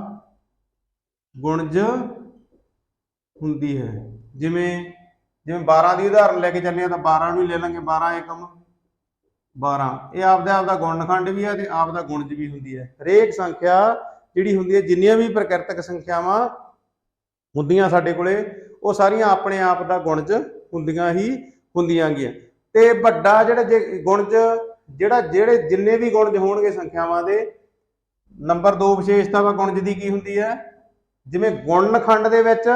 ਗੁਣਜ ਹੁੰਦੀ ਹੈ। ਜਿਵੇਂ ਜਿਵੇਂ 12 ਦੀ ਉਦਾਹਰਨ ਲੈ ਕੇ ਚੱਲੇ ਆ ਤਾਂ 12 ਨੂੰ ਹੀ ਲੈ ਲਾਂਗੇ 12 ਏਕਮ 12 ਇਹ ਆਪਦਾ ਆਪਦਾ ਗੁਣਨਖੰਡ ਵੀ ਹੈ ਤੇ ਆਪਦਾ ਗੁਣਜ ਵੀ ਹੁੰਦੀ ਹੈ। ਹਰੇਕ ਸੰਖਿਆ ਜਿਹੜੀ ਹੁੰਦੀ ਹੈ, ਜਿੰਨੀਆਂ ਵੀ ਪ੍ਰਕਿਰਤਕ ਸੰਖਿਆਵਾਂ ਹੁੰਦੀਆਂ ਸਾਡੇ ਕੋਲੇ, ਉਹ ਸਾਰੀਆਂ ਆਪਣੇ ਆਪ ਦਾ ਗੁਣਜ ਹੁੰਦੀਆਂ ਹੀ ਹੁੰਦੀਆਂ ਗੀਆਂ। ਤੇ ਵੱਡਾ ਜਿਹੜਾ ਜੇ ਗੁਣਜ, ਜਿਹੜਾ, ਜਿਹੜੇ ਜਿੰਨੇ ਵੀ ਗੁਣਜ ਹੋਣਗੇ ਸੰਖਿਆਵਾਂ ਦੇ ਨੰਬਰ 2 ਵਿਸ਼ੇਸ਼ਤਾ ਵਾ ਗੁਣਜ ਦੀ ਕੀ ਹੁੰਦੀ ਹੈ? ਜਿਵੇਂ ਗੁਣਨਖੰਡ ਦੇ ਵਿੱਚ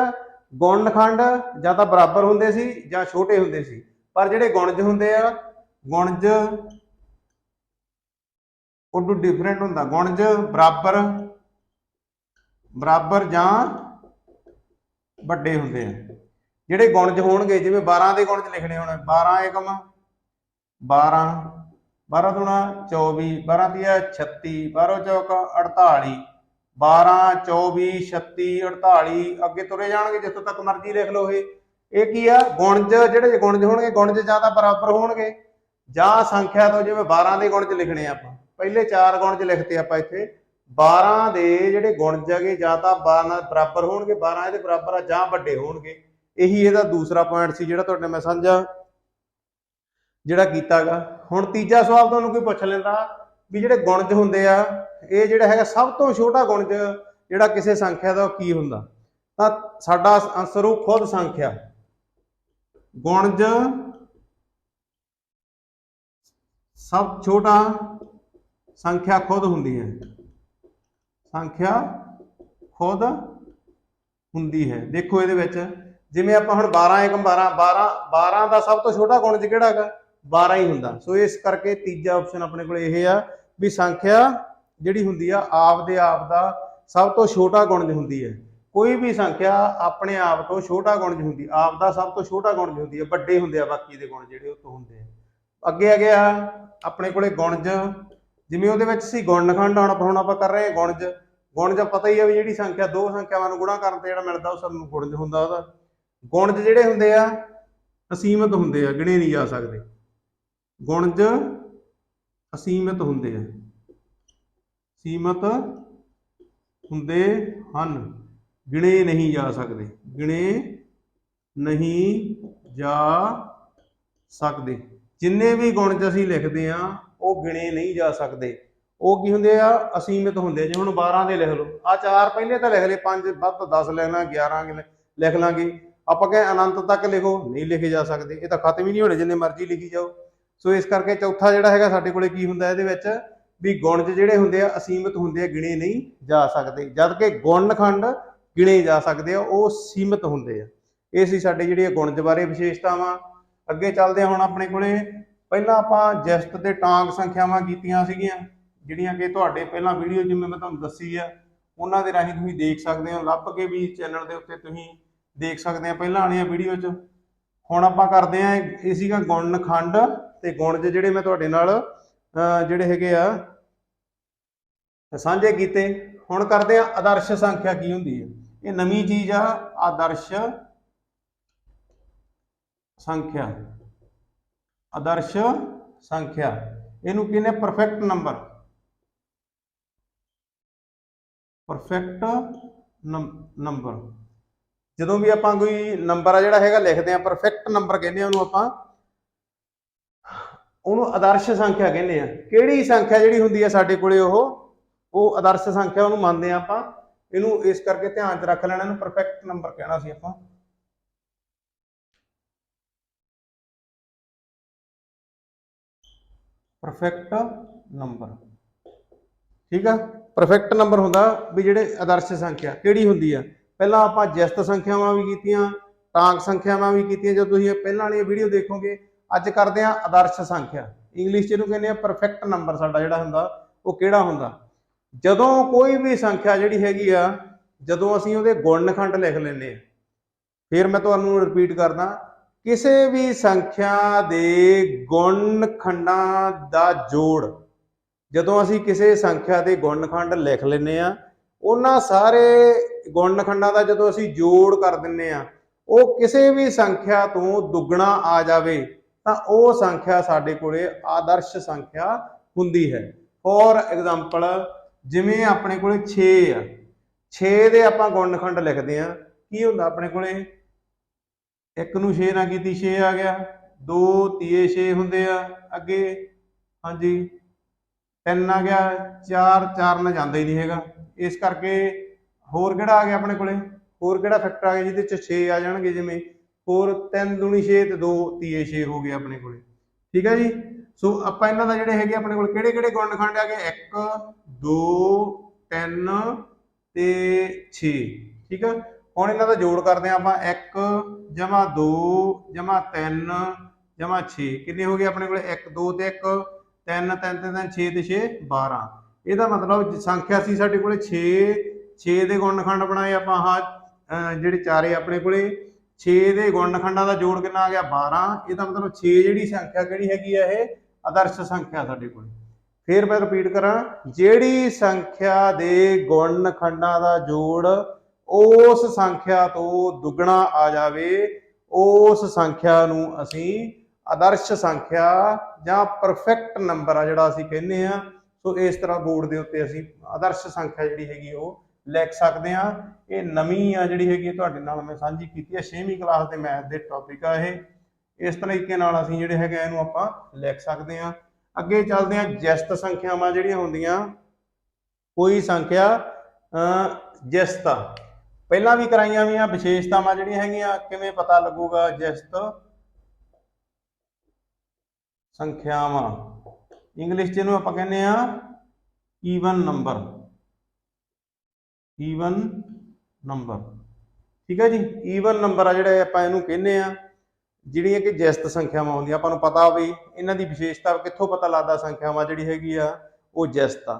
ਗੁਣਨਖੰਡ ਜਾਂ ਤਾਂ ਬਰਾਬਰ ਹੁੰਦੇ ਸੀ ਜਾਂ ਛੋਟੇ ਹੁੰਦੇ ਸੀ। ਪਰ ਜਿਹੜੇ ਗੁਣਜ ਹੁੰਦੇ ਆ, ਗੁਣਜ ਉਦੋਂ ਡਿਫਰੈਂਟ ਹੁੰਦਾ। ਗੁਣਜ ਬਰਾਬਰ ਬਰਾਬਰ ਜਾਂ ਵੱਡੇ ਹੁੰਦੇ ਆ। ਜਿਹੜੇ ਗੁਣਜ ਹੋਣਗੇ, ਜਿਵੇਂ 12 ਦੇ ਗੁਣਜ ਲਿਖਣੇ ਹੋਣ 12 ਏਕਮ 12 12 ਦੁਣਾ 24 12 ਤੀਆ 36 12 ਚੌਕ 48 12 24 36 48 ਅੱਗੇ ਤੁਰੇ ਜਾਣਗੇ ਜਿੱਥੋਂ ਤੱਕ ਮਰਜ਼ੀ ਲਿਖ ਲਓ ਇਹ। ਇਹ ਕੀ ਆ? ਗੁਣਜ, ਜਿਹੜੇ ਗੁਣਜ ਹੋਣਗੇ, ਗੁਣਜ ਜਾਂ ਤਾਂ ਬਰਾਬਰ ਹੋਣਗੇ। ਜਾਂ ਸੰਖਿਆ ਤੋਂ ਜਿਵੇਂ 12 ਦੇ ਗੁਣਜ ਲਿਖਣੇ ਆ ਆਪਾਂ। ਪਹਿਲੇ ਚਾਰ ਗੁਣਜ ਲਿਖਤੇ ਆਪਾਂ ਇੱਥੇ। 12 ਦੇ ਜਿਹੜੇ ਗੁਣਜ ਹੈਗੇ, ਜਾਂ ਤਾਂ 12 ਬਰਾਬਰ ਹੋਣਗੇ 12 ਇਹਦੇ ਬਰਾਬਰ ਆ ਜਾਂ ਵੱਡੇ ਹੋਣਗੇ। ਇਹੀ ਇਹਦਾ ਦੂਸਰਾ ਪੁਆਇੰਟ ਸੀ ਜਿਹੜਾ ਤੁਹਾਡੇ ਮੈਂ ਸਮਝਾ। ਜਿਹੜਾ ਕੀਤਾਗਾ। ਹੁਣ ਤੀਜਾ ਸਵਾਲ ਤੁਹਾਨੂੰ ਕੋਈ ਪੁੱਛ ਲੈਂਦਾ ਵੀ ਜਿਹੜੇ ਗੁਣਜ ਹੁੰਦੇ ਆ, ਇਹ ਜਿਹੜਾ ਹੈਗਾ ਸਭ ਤੋਂ ਛੋਟਾ ਗੁਣਜ ਜਿਹੜਾ ਕਿਸੇ ਸੰਖਿਆ ਦਾ ਉਹ ਕੀ ਹੁੰਦਾ? ਤਾਂ ਸਾਡਾ ਆਨਸਰ ਉਹ ਖੁਦ ਸੰਖਿਆ। ਗੁਣਜ ਸਭ ਛੋਟਾ ਸੰਖਿਆ ਖੁਦ ਹੁੰਦੀ ਹੈ। ਸੰਖਿਆ ਖੁਦ ਹੁੰਦੀ ਹੈ। ਦੇਖੋ ਇਹਦੇ ਵਿੱਚ, ਜਿਵੇਂ ਆਪਾਂ ਹੁਣ 12 ਏਕਮ 12 12 12 ਦਾ ਸਭ ਤੋਂ ਛੋਟਾ ਗੁਣਜ ਕਿਹੜਾ ਹੈਗਾ? 12 ਹੀ ਹੁੰਦਾ। ਸੋ ਇਸ ਕਰਕੇ ਤੀਜਾ ਆਪਸ਼ਨ ਆਪਣੇ ਕੋਲ ਇਹ ਆ ਵੀ ਸੰਖਿਆ ਜਿਹੜੀ ਹੁੰਦੀ ਆ, ਆਪ ਦੇ ਆਪ ਦਾ ਸਭ ਤੋਂ ਛੋਟਾ ਗੁਣਜ ਹੁੰਦੀ ਹੈ। ਕੋਈ ਵੀ ਸੰਖਿਆ ਆਪਣੇ ਆਪ ਤੋਂ ਛੋਟਾ ਗੁਣਜ ਹੁੰਦੀ, ਆਪ ਦਾ ਸਭ ਤੋਂ ਛੋਟਾ ਗੁਣਜ ਹੁੰਦੀ ਹੈ, ਵੱਡੇ ਹੁੰਦੇ ਆ, ਬਾਕੀ ਦੇ ਗੁਣ ਜਿਹੜੇ ਉਹ ਤੋਂ ਹੁੰਦੇ ਆ। ਅੱਗੇ ਆ ਗਿਆ ਆਪਣੇ ਕੋਲੇ ਗੁਣਜ। ਜਿਵੇਂ ਉਹਦੇ ਵਿੱਚ ਸੀ ਗੁਣਨਖੰਡ ਹੁਣ ਆਪਾਂ ਹੁਣ ਆਪਾਂ ਕਰ ਰਹੇ ਹਾਂ ਗੁਣਜ। ਗੁਣਜ ਪਤਾ ਹੀ ਆ ਵੀ ਜਿਹੜੀ ਸੰਖਿਆ, ਦੋ ਸੰਖਿਆਵਾਂ ਨੂੰ ਗੁਣਾ ਕਰਨ ਤੇ ਜਿਹੜਾ ਮਿਲਦਾ ਉਹ ਸਾਨੂੰ ਗੁਣਜ ਹੁੰਦਾ ਉਹਦਾ। ਗੁਣਜ ਜਿਹੜੇ ਹੁੰਦੇ ਆ, ਅਸੀਮਤ ਹੁੰਦੇ ਆ, ਗਿਣੇ ਨਹੀਂ ਜਾ ਸਕਦੇ। ਗੁਣਜ ਅਸੀਮਿਤ ਹੁੰਦੇ ਆ। ਸੀਮਤ ਹੁੰਦੇ ਹਨ। ਗਿਣੇ ਨਹੀਂ ਜਾ ਸਕਦੇ। ਗਿਣੇ ਨਹੀਂ ਜਾ ਸਕਦੇ। ਜਿੰਨੇ ਵੀ ਗੁਣ ਚ ਅਸੀਂ ਲਿਖਦੇ ਆ, ਉਹ ਗਿਣੇ ਨਹੀਂ ਜਾ ਸਕਦੇ। ਉਹ ਕੀ ਹੁੰਦੇ ਆ? ਅਸੀਮਿਤ ਹੁੰਦੇ ਜੇ ਹੁਣ 12 ਦੇ ਲਿਖ ਲਓ। ਆ ਚਾਰ ਪਹਿਲੇ ਤਾਂ ਲਿਖ ਲਏ, ਪੰਜ, ਵੱਧ ਤੋਂ 10 ਲੈਣਾ 11 ਲਿਖ ਲਾਂਗੇ। ਆਪਾਂ ਕਹੇ ਅਨੰਤ ਤੱਕ ਲਿਖੋ। ਨਹੀਂ ਲਿਖੇ ਜਾ ਸਕਦੇ। ਇਹ ਤਾਂ ਖਤਮ ਹੀ ਨਹੀਂ ਹੋਣੇ। ਜਿੰਨੇ ਮਰਜ਼ੀ ਲਿਖੀ ਜਾਓ। ਸੋ ਇਸ ਕਰਕੇ ਚੌਥਾ ਜਿਹੜਾ ਹੈਗਾ ਸਾਡੇ ਕੋਲੇ ਕੀ ਹੁੰਦਾ ਇਹਦੇ ਵਿੱਚ ਵੀ ਗੁਣਜ ਜਿਹੜੇ ਹੁੰਦੇ ਆ ਅਸੀਮਿਤ ਹੁੰਦੇ ਆ, ਗਿਣੇ ਨਹੀਂ ਜਾ ਸਕਦੇ। ਜਦ ਕਿ ਗੁਣਨਖੰਡ ਗਿਣੇ ਜਾ ਸਕਦੇ ਆ, ਉਹ ਸੀਮਿਤ ਹੁੰਦੇ ਆ। ਇਹ ਸੀ ਸਾਡੇ ਜਿਹੜੇ ਗੁਣਜ ਬਾਰੇ ਵਿਸ਼ੇਸ਼ਤਾਵਾਂ। ਅੱਗੇ ਚੱਲਦੇ ਆ ਹੁਣ ਆਪਣੇ ਕੋਲੇ। ਪਹਿਲਾਂ ਆਪਾਂ ਜਸਟ ਤੇ ਟਾਂਗ ਸੰਖਿਆਵਾਂ ਕੀਤੀਆਂ ਸੀਗੀਆਂ, ਜਿਹੜੀਆਂ ਕਿ ਤੁਹਾਡੇ ਪਹਿਲਾਂ ਵੀਡੀਓ ਜਿਵੇਂ ਮੈਂ ਤੁਹਾਨੂੰ ਦੱਸੀ ਆ, ਉਹਨਾਂ ਦੇ ਰਾਹੀਂ ਤੁਸੀਂ ਦੇਖ ਸਕਦੇ ਹੋ। ਲੱਭ ਕੇ ਵੀ ਚੈਨਲ ਦੇ ਉੱਤੇ ਤੁਸੀਂ ਦੇਖ ਸਕਦੇ ਆ ਪਹਿਲਾਂ ਵਾਲੀਆਂ ਵੀਡੀਓ 'ਚ। ਹੁਣ ਆਪਾਂ ਕਰਦੇ ਆ ਇਹ ਸੀਗਾ ਗੁਣਨਖੰਡ ਤੇ ਜੇ ਜਿਹੜੇ ਮੈਂ ਤੁਹਾਡੇ ਨਾਲ ਜਿਹੜੇ ਹੈਗੇ ਆ, ਸਾਂਝੇ ਕੀਤੇ, ਹੁਣ ਕਰਦੇ ਆ ਆਦਰਸ਼ ਸੰਖਿਆ ਕੀ ਹੁੰਦੀ ਹੈ। ਇਹ ਨਵੀਂ ਚੀਜ਼ ਆ, ਆਦਰਸ਼ ਸੰਖਿਆ। ਆਦਰਸ਼ ਸੰਖਿਆ। ਇਹਨੂੰ ਕਹਿੰਦੇ ਪਰਫੈਕਟ ਨੰਬਰ ਪਰਫੈਕਟ ਨੰਬਰ ਜਦੋਂ ਵੀ ਆਪਾਂ ਕੋਈ ਨੰਬਰ ਆ ਜਿਹੜਾ ਹੈਗਾ, ਲਿਖਦੇ ਆ ਪਰਫੈਕਟ ਨੰਬਰ ਕਹਿੰਦੇ ਆ ਉਹਨੂੰ ਆਪਾਂ ਉਹਨੂੰ ਆਦਰਸ਼ ਸੰਖਿਆ ਕਹਿੰਦੇ ਆ। ਕਿਹੜੀ ਸੰਖਿਆ ਜਿਹੜੀ ਹੁੰਦੀ ਆ ਸਾਡੇ ਕੋਲੇ ਉਹ? ਉਹ ਆਦਰਸ਼ ਸੰਖਿਆ ਉਹਨੂੰ ਮੰਨਦੇ ਆ ਆਪਾਂ। ਇਹਨੂੰ ਇਸ ਕਰਕੇ ਧਿਆਨ 'ਚ ਰੱਖ ਲੈਣਾ, ਇਹਨੂੰ ਪਰਫੈਕਟ ਨੰਬਰ ਕਹਿਣਾ ਸੀ ਆਪਾਂ। ਪਰਫੈਕਟ ਨੰਬਰ ਠੀਕ ਆ? ਪਰਫੈਕਟ ਨੰਬਰ ਹੁੰਦਾ ਵੀ ਜਿਹੜੇ ਆਦਰਸ਼ ਸੰਖਿਆ, ਕਿਹੜੀ ਹੁੰਦੀ ਆ? ਪਹਿਲਾਂ ਆਪਾਂ ਜਸਤ ਸੰਖਿਆਵਾਂ ਵੀ ਕੀਤੀਆਂ ਟਾਂਕ ਸੰਖਿਆਵਾਂ ਵੀ ਕੀਤੀਆਂ। ਜਦੋਂ ਤੁਸੀਂ ਪਹਿਲਾਂ ਵਾਲੀਆਂ ਵੀਡੀਓ ਦੇਖੋਗੇ ਅੱਜ ਕਰਦੇ ਆ ਆਦਰਸ਼ ਸੰਖਿਆ। ਇੰਗਲਿਸ਼ 'ਚ ਇਹਨੂੰ ਕਹਿੰਦੇ ਆ ਪਰਫੈਕਟ ਨੰਬਰ ਸਾਡਾ ਜਿਹੜਾ ਹੁੰਦਾ, ਉਹ ਕਿਹੜਾ ਹੁੰਦਾ? ਜਦੋਂ ਕੋਈ ਵੀ ਸੰਖਿਆ ਜਿਹੜੀ ਹੈਗੀ ਆ, ਜਦੋਂ ਅਸੀਂ ਉਹਦੇ ਗੁਣਨਖੰਡ ਲਿਖ ਲੈਂਦੇ ਆ ਫਿਰ ਮੈਂ ਤੁਹਾਨੂੰ ਰਿਪੀਟ ਕਰਦਾ, ਕਿਸੇ ਵੀ ਸੰਖਿਆ ਦੇ ਗੁਣਨਖੰਡਾਂ ਦਾ ਜੋੜ, ਜਦੋਂ ਅਸੀਂ ਕਿਸੇ ਸੰਖਿਆ ਦੇ ਗੁਣਨਖੰਡ ਲਿਖ ਲੈਂਦੇ ਆ ਉਹਨਾਂ ਸਾਰੇ ਗੁਣਨਖੰਡਾਂ ਦਾ ਜਦੋਂ ਅਸੀਂ ਜੋੜ ਕਰ ਦਿੰਨੇ ਆ ਉਹ ਕਿਸੇ ਵੀ ਸੰਖਿਆ ਤੋਂ ਦੁੱਗਣਾ ਆ ਜਾਵੇ ਤਾਂ ਉਹ ਸੰਖਿਆ ਸਾਡੇ ਕੋਲੇ ਆਦਰਸ਼ ਸੰਖਿਆ ਹੁੰਦੀ ਹੈ। ਫੋਰ ਐਗਜ਼ਾਮਪਲ ਜਿਵੇਂ ਆਪਣੇ ਕੋਲੇ 6 ਆ। 6 ਦੇ ਆਪਾਂ ਗੁਣਨਖੰਡ ਲਿਖਦੇ ਆ ਕੀ ਹੁੰਦਾ ਆਪਣੇ ਕੋਲੇ? ਇੱਕ ਨੂੰ 6 ਨਾ ਕੀਤੀ 6 ਆ ਗਿਆ। 2 ਤੀਏ 6 ਹੁੰਦੇ ਆ ਅੱਗੇ। ਹਾਂਜੀ। 3 ਆ ਗਿਆ। 4 4 ਨਾਲ ਜਾਂਦਾ ਹੀ ਨਹੀਂ ਹੈਗਾ। ਇਸ ਕਰਕੇ ਹੋਰ ਕਿਹੜਾ ਆ ਗਿਆ ਆਪਣੇ ਕੋਲੇ? ਹੋਰ ਕਿਹੜਾ ਫੈਕਟਰ ਆ ਗਿਆ ਜਿਹਦੇ ਚ 6 ਆ ਜਾਣਗੇ ਜਿਵੇਂ ਹੋਰ 3 ਦੂਣੀ 6 ਤੇ 2 ਤੀਏ 6 ਹੋ ਗਏ ਆਪਣੇ ਕੋਲੇ। ਠੀਕ ਹੈ ਜੀ? ਸੋ ਆਪਾਂ ਇਹਨਾਂ ਦਾ ਜਿਹੜੇ ਹੈਗੇ ਆਪਣੇ ਕੋਲ ਕਿਹੜੇ ਕਿਹੜੇ ਗੁਣਨਖੰਡ ਆ ਗਏ? 1 2 3 ਤੇ 6 ਠੀਕ ਆ? ਹੁਣ ਇਹਨਾਂ ਦਾ ਜੋੜ ਕਰਦੇ ਆ ਆਪਾਂ। 1 ਜਮਾ 2 ਜਮਾ 3 ਜਮਾ 6 ਕਿੰਨੇ ਹੋ ਗਏ ਆਪਣੇ ਕੋਲ? 1 2 ਤੇ 1 3 3 3 6 ਤੇ 6 12 ਇਹਦਾ ਮਤਲਬ ਸੰਖਿਆ ਸੀ ਸਾਡੇ ਕੋਲੇ 6 6 ਦੇ ਗੁਣਨਖੰਡ ਬਣਾਏ ਆਪਾਂ ਆਹ ਜਿਹੜੇ ਚਾਰੇ ਆਪਣੇ ਕੋਲੇ। 6 ਦੇ ਗੁਣਨਖੰਡਾਂ ਦਾ ਜੋੜ ਕਿੰਨਾ ਆ ਗਿਆ? 12 ਇਹਦਾ ਮਤਲਬ 6 ਜਿਹੜੀ ਸੰਖਿਆ ਕਿਹੜੀ ਹੈਗੀ ਆ ਇਹ? ਆਦਰਸ਼ ਸੰਖਿਆ ਸਾਡੇ ਕੋਲ। ਫਿਰ ਮੈਂ ਰਿਪੀਟ ਕਰਾਂ, ਜਿਹੜੀ ਸੰਖਿਆ ਦੇ ਗੁਣਨਖੰਡਾਂ ਦਾ ਜੋੜ ਉਸ ਸੰਖਿਆ ਤੋਂ ਦੁੱਗਣਾ ਆ ਜਾਵੇ, ਉਸ ਸੰਖਿਆ ਨੂੰ ਅਸੀਂ ਆਦਰਸ਼ ਸੰਖਿਆ ਜਾਂ ਪਰਫੈਕਟ ਨੰਬਰ ਆ ਜਿਹੜਾ ਅਸੀਂ ਕਹਿੰਦੇ ਆ। ਸੋ ਇਸ ਤਰ੍ਹਾਂ ਬੋਰਡ ਦੇ ਉੱਤੇ ਅਸੀਂ ਆਦਰਸ਼ ਸੰਖਿਆ ਜਿਹੜੀ ਹੈਗੀ ਉਹ ਲਿਖ ਸਕਦੇ ਆ ਇਹ ਨਵੀਂ ਆ ਜਿਹੜੀ ਹੈਗੀ ਤੁਹਾਡੇ ਨਾਲ ਮੈਂ ਸਾਂਝੀ ਕੀਤੀ ਆ। 6ਵੀਂ ਕਲਾਸ ਦੇ ਮੈਥ ਦੇ ਟੌਪਿਕ ਆ ਇਹ। ਇਸ ਤਰੀਕੇ ਨਾਲ ਅਸੀਂ ਜਿਹੜੇ ਹੈਗੇ ਆ, ਇਹਨੂੰ ਆਪਾਂ ਲਿਖ ਸਕਦੇ ਆ ਅੱਗੇ ਚੱਲਦੇ ਆ ਜਸਤ ਸੰਖਿਆਵਾਂ ਜਿਹੜੀਆਂ ਹੁੰਦੀਆਂ, ਕੋਈ ਸੰਖਿਆ ਅ ਪਹਿਲਾਂ ਵੀ ਕਰਾਈਆਂ ਵੀ ਆ ਵਿਸ਼ੇਸ਼ਤਾਵਾਂ ਜਿਹੜੀਆਂ ਹੈਗੀਆਂ, ਕਿਵੇਂ ਪਤਾ ਲੱਗੂਗਾ ਜਿਸਤ ਸੰਖਿਆਵਾਂ? ਇੰਗਲਿਸ਼ ਚ ਇਹਨੂੰ ਆਪਾਂ ਕਹਿੰਦੇ ਆ even number E even number ਠੀਕ ਹੈ ਜੀ? E ਈਵਨ ਨੰਬਰ ਆ ਜਿਹੜੇ ਆਪਾਂ ਇਹਨੂੰ ਕਹਿੰਦੇ ਆ, ਜਿਹੜੀਆਂ ਕਿ ਜੈਸਤ ਸੰਖਿਆਵਾਂ ਹੁੰਦੀਆਂ। ਆਪਾਂ ਨੂੰ ਪਤਾ ਵੀ ਇਹਨਾਂ ਦੀ ਵਿਸ਼ੇਸ਼ਤਾ ਕਿੱਥੋਂ ਪਤਾ ਲੱਗਦਾ ਸੰਖਿਆਵਾਂ ਜਿਹੜੀ ਹੈਗੀ ਆ, ਉਹ ਜਿਸਤ ਆ।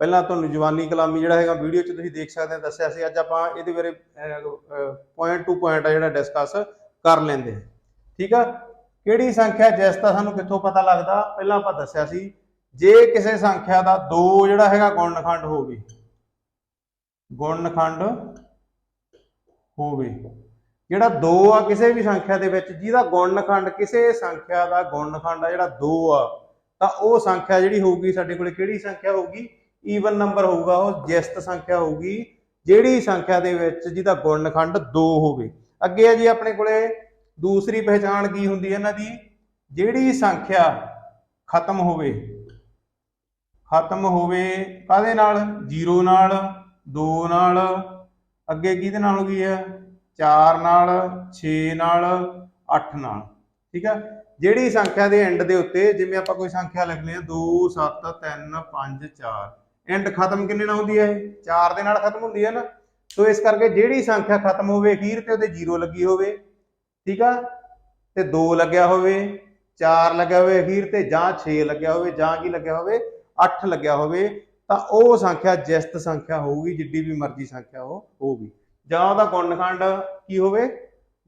ਪਹਿਲਾਂ ਤੁਹਾਨੂੰ ਜਵਾਨੀ ਕਲਾਮੀ ਜਿਹੜਾ ਹੈਗਾ ਵੀਡੀਓ 'ਚ ਤੁਸੀਂ ਦੇਖ ਸਕਦੇ ਆ, ਦੱਸਿਆ ਸੀ। ਅੱਜ ਆਪਾਂ ਇਹਦੇ ਬਾਰੇ ਪੁਆਇੰਟ ਟੂ ਪੁਆਇੰਟ ਆ ਜਿਹੜਾ ਡਿਸਕਸ ਕਰ ਲੈਂਦੇ ਹਾਂ ਠੀਕ ਆ? ਕਿਹੜੀ ਸੰਖਿਆ ਜੈਸਤਾ ਸਾਨੂੰ ਕਿੱਥੋਂ ਪਤਾ ਲੱਗਦਾ? ਪਹਿਲਾਂ ਆਪਾਂ ਦੱਸਿਆ ਸੀ, ਜੇ ਕਿਸੇ ਸੰਖਿਆ ਦਾ 2 ਜਿਹੜਾ ਹੈਗਾ ਗੁਣਨਖੰਡ ਹੋਵੇ ਗੁਣਨਖੰਡ ਹੋਵੇ। ਜਿਹੜਾ 2 ਆ ਕਿਸੇ ਵੀ ਸੰਖਿਆ ਦੇ ਵਿੱਚ, ਜਿਹਦਾ ਗੁਣਨਖੰਡ ਕਿਸੇ ਸੰਖਿਆ ਦਾ ਗੁਣਨਖੰਡ ਆ, ਜਿਹੜਾ 2 ਆ, ਤਾਂ ਉਹ ਸੰਖਿਆ ਜਿਹੜੀ ਹੋਊਗੀ ਸਾਡੇ ਕੋਲੇ ਕਿਹੜੀ ਸੰਖਿਆ ਹੋਊਗੀ? ਈਵਨ ਨੰਬਰ ਹੋਊਗਾ ਉਹ, ਜਿਸਤ ਸੰਖਿਆ ਹੋਊਗੀ, ਜਿਹੜੀ ਸੰਖਿਆ ਦੇ ਵਿੱਚ ਜਿਹਦਾ ਗੁਣਨਖੰਡ 2 ਹੋਵੇ। ਅੱਗੇ ਆ ਜੀ ਆਪਣੇ ਕੋਲੇ, ਦੂਸਰੀ ਪਹਿਚਾਣ ਕੀ ਹੁੰਦੀ ਹੈ ਇਹਨਾਂ ਦੀ? ਜਿਹੜੀ ਸੰਖਿਆ ਖਤਮ ਹੋਵੇ ਖਤਮ ਹੋਵੇ ਕਾਦੇ ਨਾਲ? 0 ਨਾਲ। 2 ਨਾਲ, ਅੱਗੇ ਕਿਹਦੇ ਨਾਲ ਹੋ ਗਈ ਹੈ? 4 ਨਾਲ 6 ਨਾਲ 8 ਨਾਲ, ਠੀਕ ਆ ਜਿਹੜੀ ਸੰਖਿਆ ਦੇ ਐਂਡ ਦੇ ਉੱਤੇ, ਜਿਵੇਂ ਆਪਾਂ ਕੋਈ ਸੰਖਿਆ ਲਿਖ ਆ 2 7 3 5 4 ਐਂਡ ਖਤਮ ਕਿੰਨੇ ਨਾਲ ਹੁੰਦੀ ਹੈ ਇਹ? 4 ਦੇ ਨਾਲ ਖਤਮ ਹੁੰਦੀ ਹੈ ਨਾ? ਸੋ ਇਸ ਕਰਕੇ ਜਿਹੜੀ ਸੰਖਿਆ ਖਤਮ ਹੋਵੇ, ਅਖੀਰ ਤੇ ਉਹਦੇ 0 ਲੱਗੀ ਹੋਵੇ, ਠੀਕ ਆ? ਤੇ 2 ਲੱਗਿਆ ਹੋਵੇ 4 ਲੱਗਿਆ ਹੋਵੇ, ਅਖੀਰ ਤੇ ਜਾਂ 6 ਲੱਗਿਆ ਹੋਵੇ, ਜਾਂ ਕੀ ਲੱਗਿਆ ਹੋਵੇ 8 ਲੱਗਿਆ ਹੋਵੇ ਤਾਂ ਉਹ ਸੰਖਿਆ ਜਿਸਤ ਸੰਖਿਆ ਹੋਊਗੀ, ਜਿੱਡੀ ਵੀ ਮਰਜ਼ੀ ਸੰਖਿਆ ਉਹ ਹੋਊਗੀ। ਜਾਂ ਉਹਦਾ ਗੁਣਨਖੰਡ ਕੀ ਹੋਵੇ?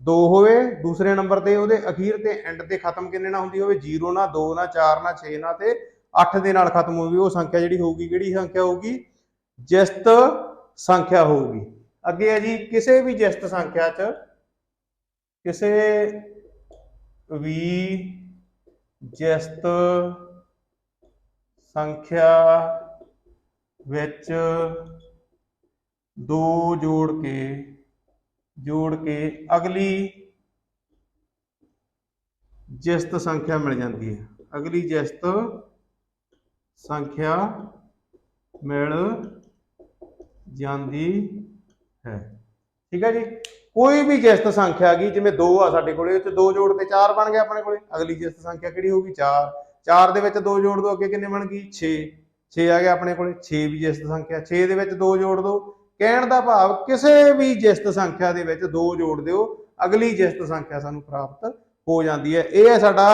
2 ਹੋਵੇ, ਦੂਸਰੇ ਨੰਬਰ ਤੇ ਉਹਦੇ ਅਖੀਰ ਤੇ ਐਂਡ ਤੇ ਖਤਮ ਕਿੰਨੇ ਨਾਲ ਹੁੰਦੀ ਹੋਵੇ? 0 ਨਾਲ 2 ਨਾਲ 4 ਨਾਲ 6 ਨਾਲ ਤੇ 8 ਦੇ ਨਾਲ ਖਤਮ ਹੋਵੇ ਉਹ ਸੰਖਿਆ ਜਿਹੜੀ ਹੋਊਗੀ, ਕਿਹੜੀ ਸੰਖਿਆ ਹੋਊਗੀ? ਜਿਸਤ ਸੰਖਿਆ ਹੋਊਗੀ। ਅੱਗੇ ਹੈ ਜੀ, ਕਿਸੇ ਵੀ ਜਿਸਤ ਸੰਖਿਆ 'ਚ ਕਿਸੇ ਵੀ ਜਿਸਤ ਸੰਖਿਆ ਵਿੱਚ ਦੋ ਜੋੜ ਕੇ ਜੋੜ ਕੇ ਅਗਲੀ ਜਿਸਤ ਸੰਖਿਆ ਮਿਲ ਜਾਂਦੀ ਹੈ। ਅਗਲੀ ਜਿਸਤ ਸੰਖਿਆ ਮਿਲ ਜਾਂਦੀ ਹੈ। ਠੀਕ ਹੈ ਜੀ? ਕੋਈ ਵੀ ਜਿਸਤ ਸੰਖਿਆ ਗਈ ਜਿਵੇਂ 2 ਆ ਸਾਡੇ ਕੋਲੇ ਉੱਥੇ 2 ਜੋੜ ਕੇ 4 ਬਣ ਗਿਆ ਆਪਣੇ ਕੋਲੇ। ਅਗਲੀ ਜਿਸਤ ਸੰਖਿਆ ਕਿਹੜੀ ਹੋਊਗੀ? 4 4 ਦੇ ਵਿੱਚ 2 ਜੋੜ ਦੋ ਅੱਗੇ ਕਿੰਨੇ ਬਣ ਗਈ? 6 6 ਆ ਗਿਆ ਆਪਣੇ ਕੋਲੇ 6 ਵੀ ਜਿਸਤ ਸੰਖਿਆ 6 ਦੇ ਵਿੱਚ 2 ਜੋੜ ਦੋ ਕਹਿਣ ਦਾ ਭਾਵ ਕਿਸੇ ਵੀ ਜਿਸਤ ਸੰਖਿਆ ਦੇ ਵਿੱਚ 2 ਜੋੜ ਦਿਓ ਅਗਲੀ ਜਿਸਤ ਸੰਖਿਆ ਸਾਨੂੰ ਪ੍ਰਾਪਤ ਹੋ ਜਾਂਦੀ ਹੈ। ਇਹ ਹੈ ਸਾਡਾ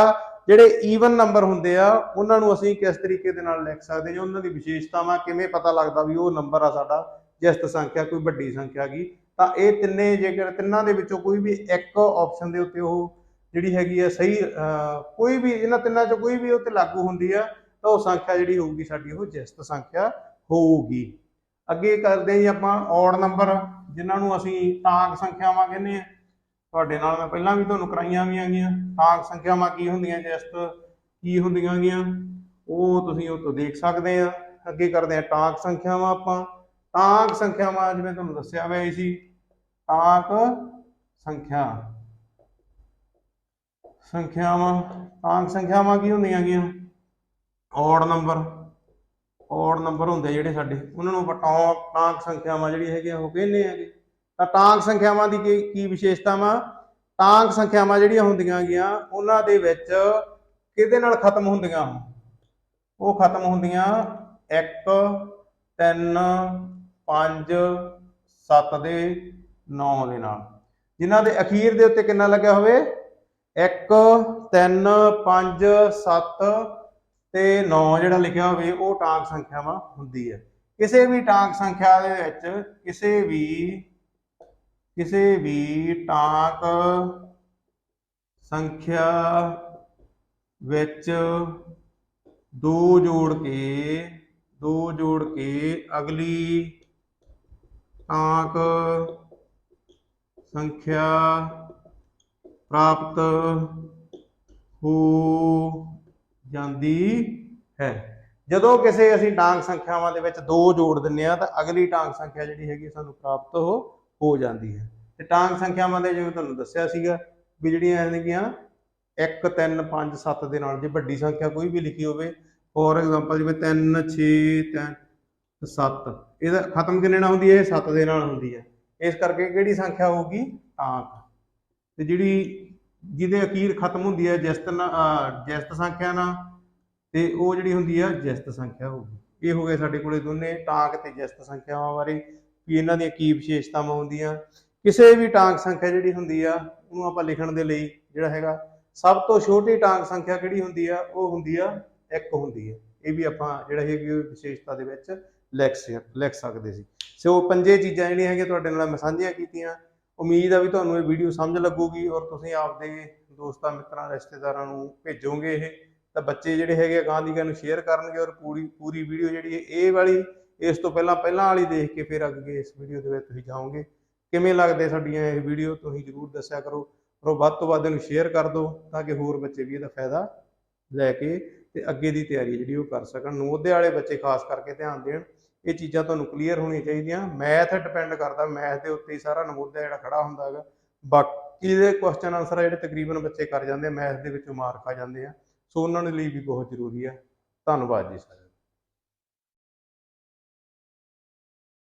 ਜਿਹੜੇ ਈਵਨ ਨੰਬਰ ਹੁੰਦੇ ਆ ਉਹਨਾਂ ਨੂੰ ਅਸੀਂ ਕਿਸ ਤਰੀਕੇ ਦੇ ਨਾਲ ਲਿਖ ਸਕਦੇ ਹਾਂ ਉਹਨਾਂ ਦੀ ਵਿਸ਼ੇਸ਼ਤਾਵਾਂ ਕਿਵੇਂ ਪਤਾ ਲੱਗਦਾ ਵੀ ਉਹ ਨੰਬਰ ਆ ਸਾਡਾ ਜਿਸਤ ਸੰਖਿਆ ਕੋਈ ਵੱਡੀ ਸੰਖਿਆ ਗਈ ਤਾਂ ਇਹ ਤਿੰਨੇ ਜੇਕਰ ਤਿੰਨਾਂ ਦੇ ਵਿੱਚੋਂ ਕੋਈ ਵੀ ਇੱਕ ਆਪਸ਼ਨ ਦੇ ਉੱਤੇ ਉਹ ਜਿਹੜੀ ਹੈਗੀ ਆ ਸਹੀ ਅਹ, ਕੋਈ ਵੀ ਇਹਨਾਂ ਤਿੰਨਾਂ ਚੋਂ ਕੋਈ ਵੀ ਉਹ ਤੇ ਲਾਗੂ ਹੁੰਦੀ ਆ ਤਾਂ ਉਹ ਸੰਖਿਆ ਜਿਹੜੀ ਹੋਊਗੀ ਸਾਡੀ ਉਹ ਜਿਸਤ ਸੰਖਿਆ ਹੋਊਗੀ। ਅੱਗੇ ਕਰਦੇ ਹਾਂ ਜੀ ਆਪਾਂ ਔਡ ਨੰਬਰ, ਜਿਨ੍ਹਾਂ ਨੂੰ ਅਸੀਂ ਤਾਂਕ ਸੰਖਿਆਵਾਂ ਕਹਿੰਦੇ ਆ ਤੁਹਾਡੇ ਨਾਲ ਮੈਂ ਪਹਿਲਾਂ ਵੀ ਤੁਹਾਨੂੰ ਕਰਾਈਆਂ ਵੀ ਆਗੀਆਂ ਤਾਂਕ ਸੰਖਿਆਵਾਂ ਕੀ ਹੁੰਦੀਆਂ, ਜਿਸਤ ਕੀ ਹੁੰਦੀਆਂ ਗੀਆਂ ਉਹ ਤੁਸੀਂ ਉਹ ਤੋਂ ਦੇਖ ਸਕਦੇ ਆ ਅੱਗੇ ਕਰਦੇ ਆ ਟਾਂਕ ਸੰਖਿਆਵਾਂ ਆਪਾਂ। ਤਾਂਕ ਸੰਖਿਆਵਾਂ ਜਿਵੇਂ ਤੁਹਾਨੂੰ ਦੱਸਿਆ ਹੋਇਆ ਸੀ ਤਾਂਕ ਸੰਖਿਆ। ਸੰਖਿਆਵਾਂ ਤਾਂਕ ਸੰਖਿਆਵਾਂ ਕੀ ਹੁੰਦੀਆਂ ਗੀਆਂ ਔਡ ਨੰਬਰ ਔਡ ਨੰਬਰ ਹੁੰਦੇ ਜਿਹੜੇ ਸਾਡੇ। ਉਹਨਾਂ ਨੂੰ ਆਪਾਂ ਟਾਂਕ ਸੰਖਿਆਵਾਂ ਜਿਹੜੀ ਹੈਗੀਆਂ, ਉਹ ਕਹਿੰਦੇ ਆਗੇ ਤਾਂ ਟਾਂਕ ਸੰਖਿਆਵਾਂ ਦੀ ਕੀ ਕੀ ਵਿਸ਼ੇਸ਼ਤਾਵਾਂ? ਟਾਂਕ ਸੰਖਿਆਵਾਂ ਜਿਹੜੀਆਂ ਹੁੰਦੀਆਂ ਗੀਆਂ, ਉਹਨਾਂ ਦੇ ਵਿੱਚ ਕਿਹਦੇ ਨਾਲ ਖਤਮ ਹੁੰਦੀਆਂ? ਉਹ ਖਤਮ ਹੁੰਦੀਆਂ 1 3 5 7 ਦੇ 9 ਦੇ ਨਾਲ। ਜਿਨ੍ਹਾਂ ਦੇ ਅਖੀਰ ਦੇ ਉੱਤੇ ਕਿੰਨਾ ਲੱਗਿਆ ਹੋਵੇ? 1 3 5 7 ਤੇ 9 ਜਿਹੜਾ ਲਿਖਿਆ ਹੋਵੇ, ਉਹ ਟਾਂਕ ਸੰਖਿਆਵਾਂ ਹੁੰਦੀ ਹੈ। ਕਿਸੇ ਵੀ ਟਾਂਕ ਸੰਖਿਆ ਦੇ ਵਿੱਚ ਕਿਸੇ ਵੀ ਕਿਸੇ ਵੀ ਟਾਂਕ ਸੰਖਿਆ ਵਿੱਚ ਦੋ ਜੋੜ ਕੇ, ਦੋ ਜੋੜ ਕੇ ਅਗਲੀ ਟਾਂਕ ਸੰਖਿਆ ਪ੍ਰਾਪਤ ਹੋ ਜਾਂਦੀ ਹੈ। ਜਦੋਂ ਕਿਸੇ ਅਸੀਂ ਟਾਂਕ ਸੰਖਿਆਵਾਂ ਦੇ ਵਿੱਚ ਦੋ ਜੋੜ ਦਿੰਨੇ ਆ ਤਾਂ ਅਗਲੀ ਟਾਂਕ ਸੰਖਿਆ ਜਿਹੜੀ ਹੈਗੀ ਸਾਨੂੰ ਪ੍ਰਾਪਤ ਹੋ ਹੋ ਜਾਂਦੀ ਹੈ। ਤੇ ਟਾਂਕ ਸੰਖਿਆਵਾਂ ਦੇ ਜਿਵੇਂ ਤੁਹਾਨੂੰ ਦੱਸਿਆ ਸੀਗਾ ਵੀ ਜਿਹੜੀਆਂ ਹੈਗੀਆਂ 1 3 5 7 ਦੇ ਨਾਲ ਜੇ ਵੱਡੀ ਸੰਖਿਆ ਕੋਈ ਵੀ ਲਿਖੀ ਹੋਵੇ, ਫੋਰ ਐਗਜ਼ਾਮਪਲ ਜਿਵੇਂ 3 6 3 ਤੇ 7 ਇਹਦਾ ਖਤਮ ਕਿੰਨੇ ਨਾਲ ਹੁੰਦੀ ਹੈ? ਇਹ 7 ਦੇ ਨਾਲ ਹੁੰਦੀ ਹੈ। ਇਸ ਕਰਕੇ ਕਿਹੜੀ ਸੰਖਿਆ ਹੋਊਗੀ? ਟਾਂਕ ਤੇ ਜਿਹੜੀ ਜਿਹਦੇ ਅਖੀਰ ਖਤਮ ਹੁੰਦੀ ਹੈ ਜਸਤ ਨਾਲ ਅਹ ਸੰਖਿਆ ਨਾਲ ਤੇ ਉਹ ਜਿਹੜੀ ਹੁੰਦੀ ਆ ਜਸਤ ਸੰਖਿਆ ਹੋਊਗੀ ਇਹ ਹੋ ਗਏ ਸਾਡੇ ਕੋਲੇ ਦੋਨੇ, ਟਾਂਕ ਤੇ ਜਸਤ ਸੰਖਿਆਵਾਂ ਬਾਰੇ, ਵੀ ਇਹਨਾਂ ਦੀਆਂ ਕੀ ਵਿਸ਼ੇਸ਼ਤਾਵਾਂ ਹੁੰਦੀਆਂ। ਕਿਸੇ ਵੀ ਟਾਂਕ ਸੰਖਿਆ ਜਿਹੜੀ ਹੁੰਦੀ ਆ, ਉਹਨੂੰ ਆਪਾਂ ਲਿਖਣ ਦੇ ਲਈ ਜਿਹੜਾ ਹੈਗਾ, ਸਭ ਤੋਂ ਛੋਟੀ ਟਾਂਕ ਸੰਖਿਆ ਕਿਹੜੀ ਹੁੰਦੀ ਆ, ਉਹ ਹੁੰਦੀ ਆ, ਇੱਕ ਹੁੰਦੀ ਆ। ਇਹ ਵੀ ਆਪਾਂ ਜਿਹੜਾ ਹੈਗੀ ਉਹ ਵਿਸ਼ੇਸ਼ਤਾ ਦੇ ਵਿੱਚ ਲਿਖ ਲਿਖ ਸਕਦੇ ਸੀ। ਸੋ ਪੰਜੇ ਚੀਜ਼ਾਂ ਜਿਹੜੀਆਂ ਹੈਗੀਆਂ ਤੁਹਾਡੇ ਨਾਲ ਮੈਂ ਸਾਂਝੀਆਂ ਕੀਤੀਆਂ। ਉਮੀਦ ਆ ਵੀ ਤੁਹਾਨੂੰ ਇਹ ਵੀਡੀਓ ਸਮਝ ਲੱਗੂਗੀ ਔਰ ਤੁਸੀਂ ਆਪਦੇ ਦੋਸਤਾਂ, ਮਿੱਤਰਾਂ, ਰਿਸ਼ਤੇਦਾਰਾਂ ਨੂੰ ਭੇਜੋਗੇ ਇਹ। ਤਾਂ ਬੱਚੇ ਜਿਹੜੇ ਹੈਗੇ ਆ ਦੀ ਗੱਲ ਨੂੰ ਸ਼ੇਅਰ ਕਰਨਗੇ ਔਰ ਪੂਰੀ ਪੂਰੀ ਵੀਡੀਓ ਜਿਹੜੀ ਹੈ, ਇਹ ਵਾਲੀ, ਇਸ ਤੋਂ ਪਹਿਲਾਂ ਪਹਿਲਾਂ ਵਾਲੀ ਦੇਖ ਕੇ ਫਿਰ ਅੱਗੇ ਇਸ ਵੀਡੀਓ ਦੇ ਵਿੱਚ ਤੁਸੀਂ ਜਾਓਗੇ। ਕਿਵੇਂ ਲੱਗਦੇ ਸਾਡੀਆਂ ਇਹ ਵੀਡੀਓ ਤੁਸੀਂ ਜਰੂਰ ਦੱਸਿਆ ਕਰੋ ਔਰ ਵੱਧ ਤੋਂ ਵੱਧ ਇਹਨੂੰ ਸ਼ੇਅਰ ਕਰ ਦਿਓ ਤਾਂ ਕਿ ਹੋਰ ਬੱਚੇ ਵੀ ਇਹਦਾ ਫਾਇਦਾ ਲੈ ਕੇ ਤੇ ਅੱਗੇ ਦੀ ਤਿਆਰੀ ਜਿਹੜੀ ਉਹ ਕਰ ਸਕਣ। ਨਵੋਦਿਆ ਵਾਲੇ ਬੱਚੇ ਖਾਸ ਕਰਕੇ ਧਿਆਨ ਦੇਣ ਇਹ ਚੀਜ਼ਾਂ ਤੁਹਾਨੂੰ ਕਲੀਅਰ ਹੋਣੀਆਂ ਚਾਹੀਦੀਆਂ। ਮੈਥ ਡਿਪੈਂਡ ਕਰਦਾ ਮੈਥ ਦੇ ਉੱਤੇ ਹੀ ਸਾਰਾ ਨਵੋਦਿਆ ਜਿਹੜਾ ਖੜਾ ਹੁੰਦਾ ਹੈਗਾ। ਬਾਕੀ ਦੇ ਕੁਐਸਚਨ ਆਨਸਰ ਜਿਹੜੇ ਤਕਰੀਬਨ ਬੱਚੇ ਕਰ ਜਾਂਦੇ ਮੈਥ ਦੇ ਵਿੱਚੋਂ ਮਾਰਕ ਆ ਜਾਂਦੇ ਆ। ਸੋ ਉਹਨਾਂ ਦੇ ਲਈ ਵੀ ਬਹੁਤ ਜ਼ਰੂਰੀ ਆ। ਧੰਨਵਾਦ ਜੀ ਸਰ